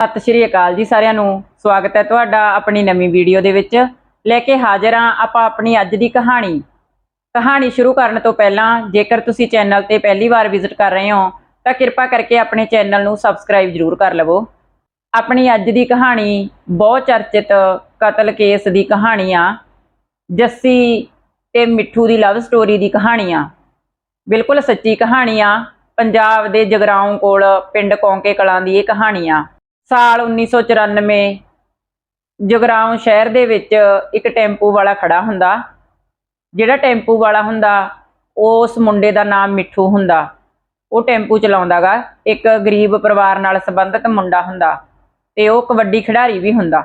ਸਤਿ ਸ਼੍ਰੀ ਅਕਾਲ ਜੀ ਸਾਰਿਆਂ ਨੂੰ। ਸਵਾਗਤ ਹੈ ਤੁਹਾਡਾ ਆਪਣੀ ਨਵੀਂ ਵੀਡੀਓ ਦੇ ਵਿੱਚ। ਲੈ ਕੇ ਹਾਜ਼ਰ ਹਾਂ ਆਪਾਂ ਆਪਣੀ ਅੱਜ ਦੀ ਕਹਾਣੀ। ਕਹਾਣੀ ਸ਼ੁਰੂ ਕਰਨ ਤੋਂ ਪਹਿਲਾਂ ਜੇਕਰ ਤੁਸੀਂ ਚੈਨਲ ਤੇ ਪਹਿਲੀ ਵਾਰ ਵਿਜ਼ਿਟ ਕਰ ਰਹੇ ਹੋ, ਤਾਂ ਕਿਰਪਾ ਕਰਕੇ ਆਪਣੇ ਚੈਨਲ ਨੂੰ ਸਬਸਕ੍ਰਾਈਬ ਜ਼ਰੂਰ ਕਰ ਲਵੋ। ਆਪਣੀ ਅੱਜ ਦੀ ਕਹਾਣੀ ਬਹੁਤ ਚਰਚਿਤ ਕਤਲ ਕੇਸ ਦੀ ਕਹਾਣੀ ਆ। ਜੱਸੀ ਤੇ ਮਿੱਠੂ ਦੀ ਲਵ ਸਟੋਰੀ ਦੀ ਕਹਾਣੀ ਆ। ਬਿਲਕੁਲ ਸੱਚੀ ਕਹਾਣੀ ਆ। ਪੰਜਾਬ ਦੇ ਜਗਰਾਉਂ ਕੋਲ ਪਿੰਡ ਕੌਂਕੇ ਕਲਾਂ ਦੀ ਇਹ ਕਹਾਣੀ ਆ। ਸਾਲ 1994 ਜਗਰਾਉਂ ਸ਼ਹਿਰ ਦੇ ਵਿੱਚ ਇੱਕ ਟੈਂਪੂ ਵਾਲਾ ਖੜਾ ਹੁੰਦਾ। ਜਿਹੜਾ ਟੈਂਪੂ ਵਾਲਾ ਹੁੰਦਾ, ਉਸ ਮੁੰਡੇ ਦਾ ਨਾਮ ਮਿੱਠੂ ਹੁੰਦਾ। ਉਹ ਟੈਂਪੂ ਚਲਾਉਂਦਾਗਾ। ਇੱਕ ਗਰੀਬ ਪਰਿਵਾਰ ਨਾਲ ਸੰਬੰਧਿਤ ਮੁੰਡਾ ਹੁੰਦਾ ਤੇ ਉਹ ਕਬੱਡੀ ਖਿਡਾਰੀ ਵੀ ਹੁੰਦਾ।